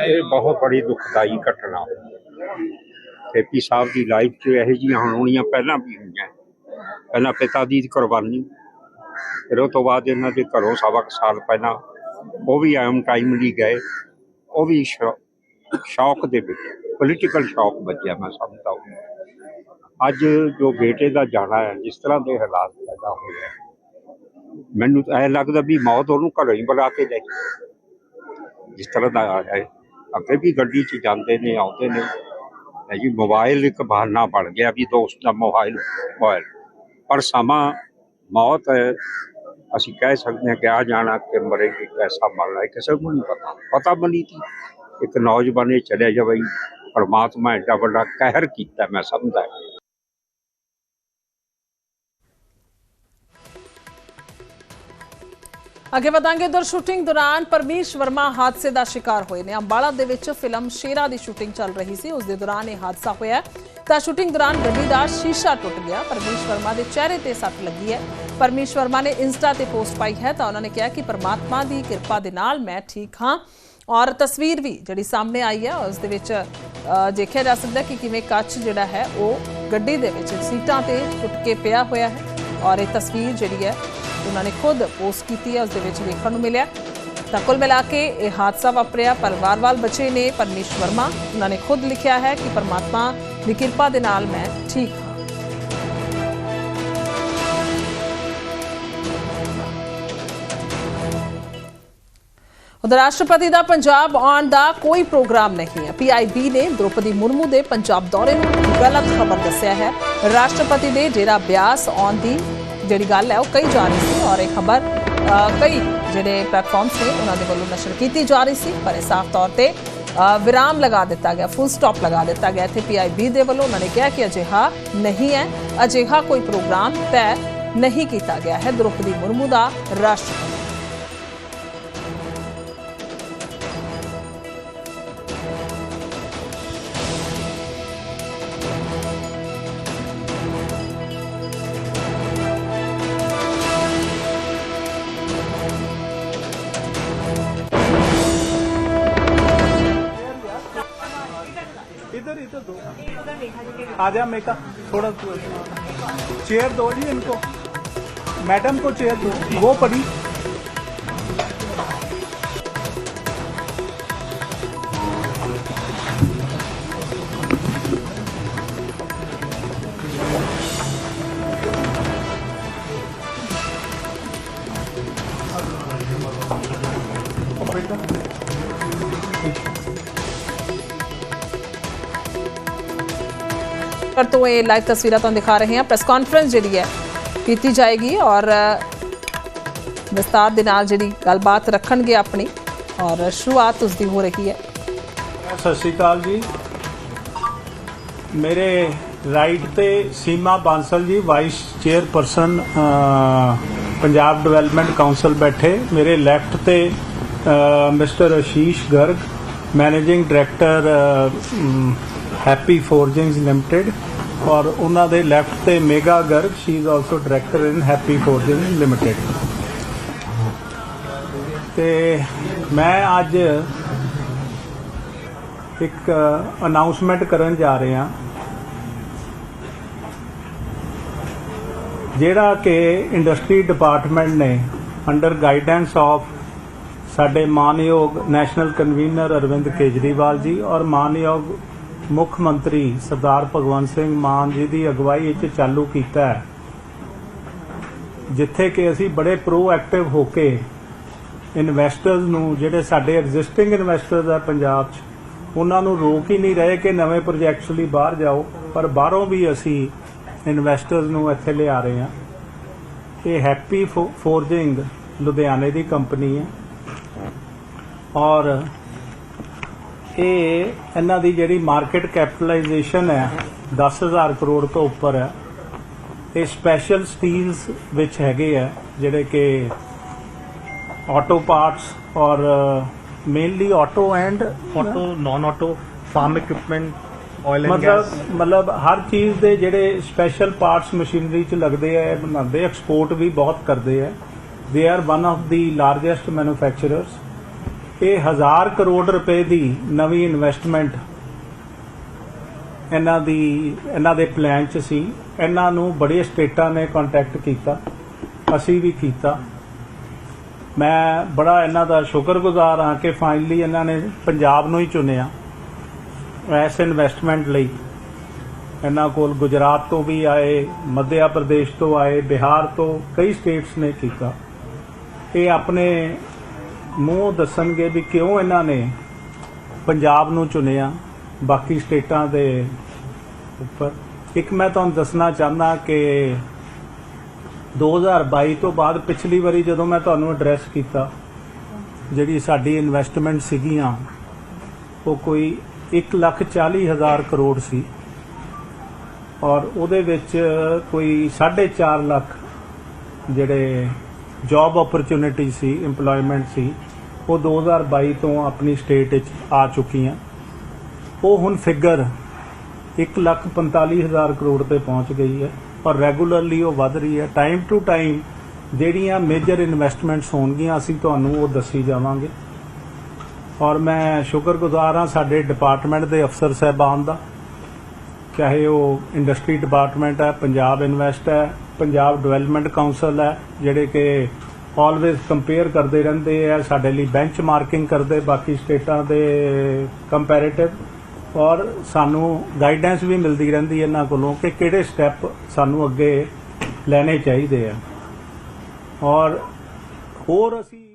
ਇਹ ਬਹੁਤ ਬੜੀ ਦੁਖਦਾਈ ਘਟਨਾ। ਏਪੀ ਸਾਹਿਬ ਦੀ ਲਾਈਫ 'ਚ ਇਹੋ ਜਿਹੀਆਂ ਹੋਣੀਆਂ ਪਹਿਲਾਂ ਵੀ ਹੋਈਆਂ। ਪਹਿਲਾਂ ਪਿਤਾ ਦੀ ਕੁਰਬਾਨੀ, ਫਿਰ ਉਹ ਤੋਂ ਬਾਅਦ ਇਹਨਾਂ ਦੇ ਘਰੋਂ ਸਵਾ ਸਾਲ ਪਹਿਲਾਂ ਉਹ ਵੀ ਆਮ ਟਾਈਮਲੀ ਗਏ। ਉਹ ਵੀ ਸ਼ੌਕ ਦੇ ਵਿੱਚ ਪੋਲੀਟੀਕਲ ਸ਼ੌਕ ਵੱਜਿਆ ਮੈਂ ਸਮਝਦਾ ਹਾਂ। ਅੱਜ ਜੋ ਬੇਟੇ ਦਾ ਜਾਣਾ ਹੈ, ਜਿਸ ਤਰ੍ਹਾਂ ਦੇ ਹਾਲਾਤ ਪੈਦਾ ਹੋਏ ਹੈ ਮੈਨੂੰ ਤਾਂ ਇਹ ਲੱਗਦਾ ਵੀ ਮੌਤ ਉਹਨੂੰ ਘਰੋਂ ਹੀ ਬੁਲਾ ਕੇ ਲੈ ਗਈ ਜਿਸ ਤਰ੍ਹਾਂ ਦਾ ਹੈ, ਅੱਗੇ ਵੀ ਗੱਡੀ 'ਚ ਜਾਂਦੇ ਨੇ, ਆਉਂਦੇ ਨੇ ਹੈ ਜੀ ਮੋਬਾਈਲ ਇੱਕ ਬਹਾਨਾ ਬਣ ਗਿਆ ਵੀ ਦੋਸਤ ਦਾ ਮੋਬਾਈਲ ਮੋਬਾਈਲ ਪਰ ਸਮਾਂ ਮੌਤ ਹੈ। ਅਸੀਂ ਕਹਿ ਸਕਦੇ ਹਾਂ ਕਿ ਆ ਜਾਣਾ ਕਿ ਮਰੇਗੀ ਕੈਸਾ ਮਰਨਾ ਹੈ, ਕਿਸੇ ਨੂੰ ਨਹੀਂ ਪਤਾ। ਪਤਾ ਬਣੀ ਸੀ ਇੱਕ ਨੌਜਵਾਨ ਇਹ ਚਲਿਆ ਜਾਵੇ, ਪਰਮਾਤਮਾ ਐਡਾ ਵੱਡਾ ਕਹਿਰ ਕੀਤਾ, ਮੈਂ ਸਮਝਦਾ। ਅੱਗੇ ਵਧਾਂਗੇ ਉਧਰ ਸ਼ੂਟਿੰਗ ਦੌਰਾਨ ਪਰਮੇਸ਼ ਵਰਮਾ ਹਾਦਸੇ ਦਾ ਸ਼ਿਕਾਰ ਹੋਏ ਨੇ। ਅੰਬਾਲਾ ਦੇ ਵਿੱਚ ਫਿਲਮ ਸ਼ੇਰਾ ਦੀ ਸ਼ੂਟਿੰਗ ਚੱਲ ਰਹੀ ਸੀ। ਉਸ ਦੇ ਦੌਰਾਨ ਇਹ ਹਾਦਸਾ ਹੋਇਆ ਤਾਂ ਸ਼ੂਟਿੰਗ ਦੌਰਾਨ ਗੱਡੀ ਦਾ ਸ਼ੀਸ਼ਾ ਟੁੱਟ ਗਿਆ। ਪਰਮੇਸ਼ ਵਰਮਾ ਦੇ ਚਿਹਰੇ ਤੇ ਸੱਟ ਲੱਗੀ ਹੈ। ਪਰਮੇਸ਼ ਵਰਮਾ ਨੇ ਇੰਸਟਾ ਤੇ ਪੋਸਟ ਪਾਈ ਹੈ ਤਾਂ ਉਹਨਾਂ ਨੇ ਕਿਹਾ ਕਿ ਪਰਮਾਤਮਾ ਦੀ ਕਿਰਪਾ ਦੇ ਨਾਲ ਮੈਂ ਠੀਕ ਹਾਂ। ਔਰ ਤਸਵੀਰ ਵੀ ਜਿਹੜੀ ਸਾਹਮਣੇ ਆਈ ਹੈ, ਉਸ ਦੇ ਵਿੱਚ ਦੇਖਿਆ ਜਾ ਸਕਦਾ ਕਿ ਕਿਵੇਂ ਕੱਚ ਜਿਹੜਾ ਹੈ, ਉਹ ਗੱਡੀ ਦੇ ਵਿੱਚ ਸੀਟਾਂ ਤੇ ਟੁੱਟ ਕੇ ਪਿਆ ਹੋਇਆ ਹੈ। ਔਰ ਇਹ ਤਸਵੀਰ ਜਿਹੜੀ ਹੈ ਉਹਨਾਂ ਨੇ ਖੁਦ ਪੋਸਟ ਕੀਤੀ ਹੈ, ਉਸ ਦੇ ਵਿੱਚ ਵੇਖਣ ਨੂੰ ਮਿਲਿਆ। ਤਾਂ ਕੁੱਲ ਮਿਲਾ ਕੇ ਇਹ ਹਾਦਸਾ ਵਾਪਰਿਆ, ਪਰਿਵਾਰ ਵਾਲ ਨੇ ਪਰਮੇਸ਼ ਵਰਮਾ, ਉਹਨਾਂ ਨੇ ਖੁਦ ਲਿਖਿਆ ਹੈ ਕਿ ਪਰਮਾਤਮਾ ਦੀ ਕਿਰਪਾ ਦੇ ਨਾਲ ਮੈਂ ਠੀਕ ਹਾਂ। ਉਧਰ ਰਾਸ਼ਟਰਪਤੀ ਦਾ ਪੰਜਾਬ ਆਉਣ ਦਾ ਕੋਈ ਪ੍ਰੋਗਰਾਮ ਨਹੀਂ ਹੈ। ਪੀਆਈਬੀ ਨੇ ਦ੍ਰੋਪਦੀ ਮੁਰਮੂ ਦੇ ਪੰਜਾਬ ਦੌਰੇ ਨੂੰ ਗਲਤ ਖਬਰ ਦੱਸਿਆ ਹੈ। ਰਾਸ਼ਟਰਪਤੀ ਦੇ ਡੇਰਾ ਬਿਆਸ ਆਉਣ ਦੀ ਜਿਹੜੀ ਗੱਲ ਹੈ, ਉਹ ਕਹੀ ਜਾ ਰਹੀ ਸੀ ਔਰ ਇਹ ਖਬਰ ਕਈ ਜਿਹੜੇ ਪਲੇਟਫਾਰਮਸ ਨੇ, ਉਹਨਾਂ ਦੇ ਵੱਲੋਂ ਨਸ਼ਰ ਕੀਤੀ ਜਾ ਰਹੀ ਸੀ, ਪਰ ਇਹ ਸਾਫ਼ ਤੌਰ ਤੇ ਵਿਰਾਮ ਲਗਾ ਦਿੱਤਾ ਗਿਆ ਫੁੱਲ ਸਟਾਪ ਲਗਾ ਦਿੱਤਾ ਗਿਆ। ਇੱਥੇ ਪੀਆਈਬੀ ਦੇ ਵੱਲੋਂ ਉਹਨਾਂ ਨੇ ਕਿਹਾ ਕਿ ਅਜਿਹਾ ਨਹੀਂ ਹੈ, ਅਜਿਹਾ ਕੋਈ ਪ੍ਰੋਗਰਾਮ ਤੈਅ ਨਹੀਂ ਕੀਤਾ ਗਿਆ ਹੈ। ਦ੍ਰੋਪਦੀ ਮੁਰਮੂ ਦਾ ਰਾਸ਼ਟਰਪਤੀ। आ जा मेका थोड़ा चेयर दो जी इनको मैडम को चेयर दो वो पड़ी ਤੋਂ ਇਹ ਲਾਈਵ ਤਸਵੀਰਾਂ ਤੁਹਾਨੂੰ ਦਿਖਾ ਰਹੇ ਹਾਂ। ਪ੍ਰੈਸ ਕਾਨਫਰੰਸ ਜਿਹੜੀ ਹੈ, ਕੀਤੀ ਜਾਏਗੀ ਔਰ ਵਿਸਤਾਰ ਦੇ ਨਾਲ ਜਿਹੜੀ ਗੱਲਬਾਤ ਰੱਖਣਗੇ ਆਪਣੀ ਔਰ ਸ਼ੁਰੂਆਤ ਉਸ ਦੀ ਹੋ ਰਹੀ ਹੈ। ਸਤਿ ਸ਼੍ਰੀ ਅਕਾਲ ਜੀ। ਮੇਰੇ ਰਾਈਟ ਤੇ Seema Bansal ji vice chairperson Punjab Development Council ਬੈਠੇ। ਮੇਰੇ ਲੈਫਟ ਤੇ mister Ashish Garg managing director Happy Forgings Limited ਔਰ ਉਹਨਾਂ ਦੇ ਲੈਫਟ ਤੇ Megha Garg she is also director in Happy Forgings Limited ਤੇ ਮੈਂ ਅੱਜ ਇੱਕ ਅਨਾਉਂਸਮੈਂਟ ਕਰਨ ਜਾ ਰਿਹਾ ਜਿਹੜਾ ਕਿ ਇੰਡਸਟਰੀ ਡਿਪਾਰਟਮੈਂਟ ਨੇ ਅੰਡਰ ਗਾਈਡੈਂਸ ਆਫ ਸਾਡੇ ਮਾਨਯੋਗ ਨੈਸ਼ਨਲ ਕਨਵੀਨਰ ਅਰਵਿੰਦ ਕੇਜਰੀਵਾਲ ਜੀ ਔਰ ਮਾਨਯੋਗ ਮੁੱਖ ਮੰਤਰੀ ਸਰਦਾਰ ਭਗਵੰਤ ਸਿੰਘ ਮਾਨ ਜੀ ਦੀ ਅਗਵਾਈ ਵਿੱਚ ਚਾਲੂ ਕੀਤਾ ਹੈ। ਜਿੱਥੇ ਕਿ ਅਸੀਂ ਬੜੇ ਪ੍ਰੋਐਕਟਿਵ ਹੋ ਕੇ ਇਨਵੈਸਟਰਸ ਨੂੰ, ਜਿਹੜੇ ਸਾਡੇ ਐਗਜ਼ਿਸਟਿੰਗ ਇਨਵੈਸਟਰਸ ਆ ਪੰਜਾਬ 'ਚ, ਉਹਨਾਂ ਨੂੰ ਰੋਕ ਹੀ ਨਹੀਂ ਰਹੇ ਕਿ ਨਵੇਂ ਪ੍ਰੋਜੈਕਟਸ ਲਈ ਬਾਹਰ ਜਾਓ, ਪਰ ਬਾਹਰੋਂ ਵੀ ਅਸੀਂ ਇਨਵੈਸਟਰਸ ਨੂੰ ਇੱਥੇ ਲਿਆ ਰਹੇ ਹਾਂ। ਇਹ ਹੈਪੀ ਫੋਰਜਿੰਗ ਲੁਧਿਆਣੇ ਦੀ ਕੰਪਨੀ ਹੈ। ਔਰ ਇਹ ਇਹਨਾਂ ਦੀ ਜਿਹੜੀ ਮਾਰਕੀਟ ਕੈਪੀਟਲਾਈਜੇਸ਼ਨ ਹੈ 10000 ਕਰੋੜ ਤੋਂ ਉੱਪਰ ਹੈ। ਇਹ ਸਪੈਸ਼ਲ ਸਟੀਲਸ ਵਿੱਚ ਹੈਗੇ ਆ ਜਿਹੜੇ ਕਿ ਆਟੋ ਪਾਰਟਸ ਔਰ mainly auto and auto non auto farm equipment oil and gas ਮਤਲਬ ਮਤਲਬ ਹਰ ਚੀਜ਼ ਦੇ ਜਿਹੜੇ ਸਪੈਸ਼ਲ ਪਾਰਟਸ ਮਸ਼ੀਨਰੀ 'ਚ ਲੱਗਦੇ ਆ ਬਣਾਉਂਦੇ ਐਕਸਪੋਰਟ ਵੀ ਬਹੁਤ ਕਰਦੇ ਆ। They are one of the largest manufacturers ਇਹ ਹਜ਼ਾਰ ਕਰੋੜ ਰੁਪਏ ਦੀ ਨਵੀਂ ਇਨਵੈਸਟਮੈਂਟ ਇਹਨਾਂ ਦੀ, ਇਹਨਾਂ ਦੇ ਪਲਾਨ ਚ ਸੀ। ਇਹਨਾਂ ਨੂੰ ਬੜੇ ਸਟੇਟਾਂ ਨੇ ਕੰਟੈਕਟ ਕੀਤਾ। ਅਸੀਂ ਵੀ ਕੀਤਾ। ਮੈਂ ਬੜਾ ਇਹਨਾਂ ਦਾ ਸ਼ੁਕਰਗੁਜ਼ਾਰ ਹਾਂ ਕਿ ਫਾਈਨਲੀ ਇਹਨਾਂ ਨੇ ਪੰਜਾਬ ਨੂੰ ਹੀ ਚੁਣਿਆ ਐਸ ਇਨਵੈਸਟਮੈਂਟ ਲਈ। ਇਹਨਾਂ ਕੋਲ ਗੁਜਰਾਤ ਤੋਂ ਵੀ ਆਏ, ਮੱਧਿਆ ਪ੍ਰਦੇਸ਼ ਤੋਂ ਆਏ, ਬਿਹਾਰ ਤੋਂ ਕਈ ਸਟੇਟਸ ਨੇ ਕੀਤਾ। ਇਹ ਆਪਣੇ ਮੂੰਹ ਦੱਸਣਗੇ ਵੀ ਕਿਉਂ ਇਹਨਾਂ ਨੇ ਪੰਜਾਬ ਨੂੰ ਚੁਣਿਆ, ਬਾਕੀ ਸਟੇਟਾਂ ਦੇ ਉੱਪਰ। ਇੱਕ ਮੈਂ ਤੁਹਾਨੂੰ ਦੱਸਣਾ ਚਾਹੁੰਦਾ ਕਿ 2022 ਤੋਂ ਬਾਅਦ ਪਿਛਲੀ ਵਾਰੀ ਜਦੋਂ ਮੈਂ ਤੁਹਾਨੂੰ ਐਡਰੈਸ ਕੀਤਾ, ਜਿਹੜੀ ਸਾਡੀ ਇਨਵੈਸਟਮੈਂਟ ਸੀਗੀਆਂ, ਉਹ ਕੋਈ 1 ਲੱਖ 40 ਹਜ਼ਾਰ ਕਰੋੜ ਸੀ। ਔਰ ਉਹਦੇ ਵਿੱਚ ਕੋਈ 4.5 ਲੱਖ ਜਿਹੜੇ ਜੌਬ ਓਪਰਚੁਨਿਟੀ ਸੀ, EMPLOYMENT ਸੀ, ਉਹ 2022 ਤੋਂ ਆਪਣੀ ਸਟੇਟ ਵਿੱਚ ਆ ਚੁੱਕੀਆਂ ਉਹ ਹੁਣ ਫਿਗਰ 145000 ਕਰੋੜ ਤੇ ਪਹੁੰਚ ਗਈ ਹੈ ਔਰ ਰੈਗੂਲਰਲੀ ਉਹ ਵੱਧ ਰਹੀ ਹੈ। ਟਾਈਮ ਟੂ ਟਾਈਮ ਜਿਹੜੀਆਂ ਮੇਜਰ ਇਨਵੈਸਟਮੈਂਟਸ ਹੋਣਗੀਆਂ, ਅਸੀਂ ਤੁਹਾਨੂੰ ਉਹ ਦੱਸੀ ਜਾਵਾਂਗੇ। ਔਰ ਮੈਂ ਸ਼ੁਕਰਗੁਜ਼ਾਰ ਹਾਂ ਸਾਡੇ ਡਿਪਾਰਟਮੈਂਟ ਦੇ ਅਫਸਰ ਸਹਿਬਾਨ ਦਾ। ਚਾਹੇ ਉਹ ਇੰਡਸਟਰੀ ਡਿਪਾਰਟਮੈਂਟ ਹੈ, ਪੰਜਾਬ ਇਨਵੈਸਟ ਹੈ ਪੰਜਾਬ ਡਿਵੈਲਪਮੈਂਟ ਕਾਉਂਸਲ ਹੈ, ਜਿਹੜੇ ਕਿ ਆਲਵੇਜ਼ ਕੰਪੇਅਰ ਕਰਦੇ ਰਹਿੰਦੇ ਆ, ਸਾਡੇ ਲਈ ਬੈਂਚ ਮਾਰਕਿੰਗ ਕਰਦੇ, ਬਾਕੀ ਸਟੇਟਾਂ ਦੇ ਕੰਪੈਰੀਟਿਵ ਔਰ ਸਾਨੂੰ ਗਾਈਡੈਂਸ ਵੀ ਮਿਲਦੀ ਰਹਿੰਦੀ ਹੈ ਇਹਨਾਂ ਕੋਲੋਂ ਕਿ ਕਿਹੜੇ ਸਟੈਪ ਸਾਨੂੰ ਅੱਗੇ ਲੈਣੇ ਚਾਹੀਦੇ ਆ। ਔਰ ਹੋਰ ਅਸੀਂ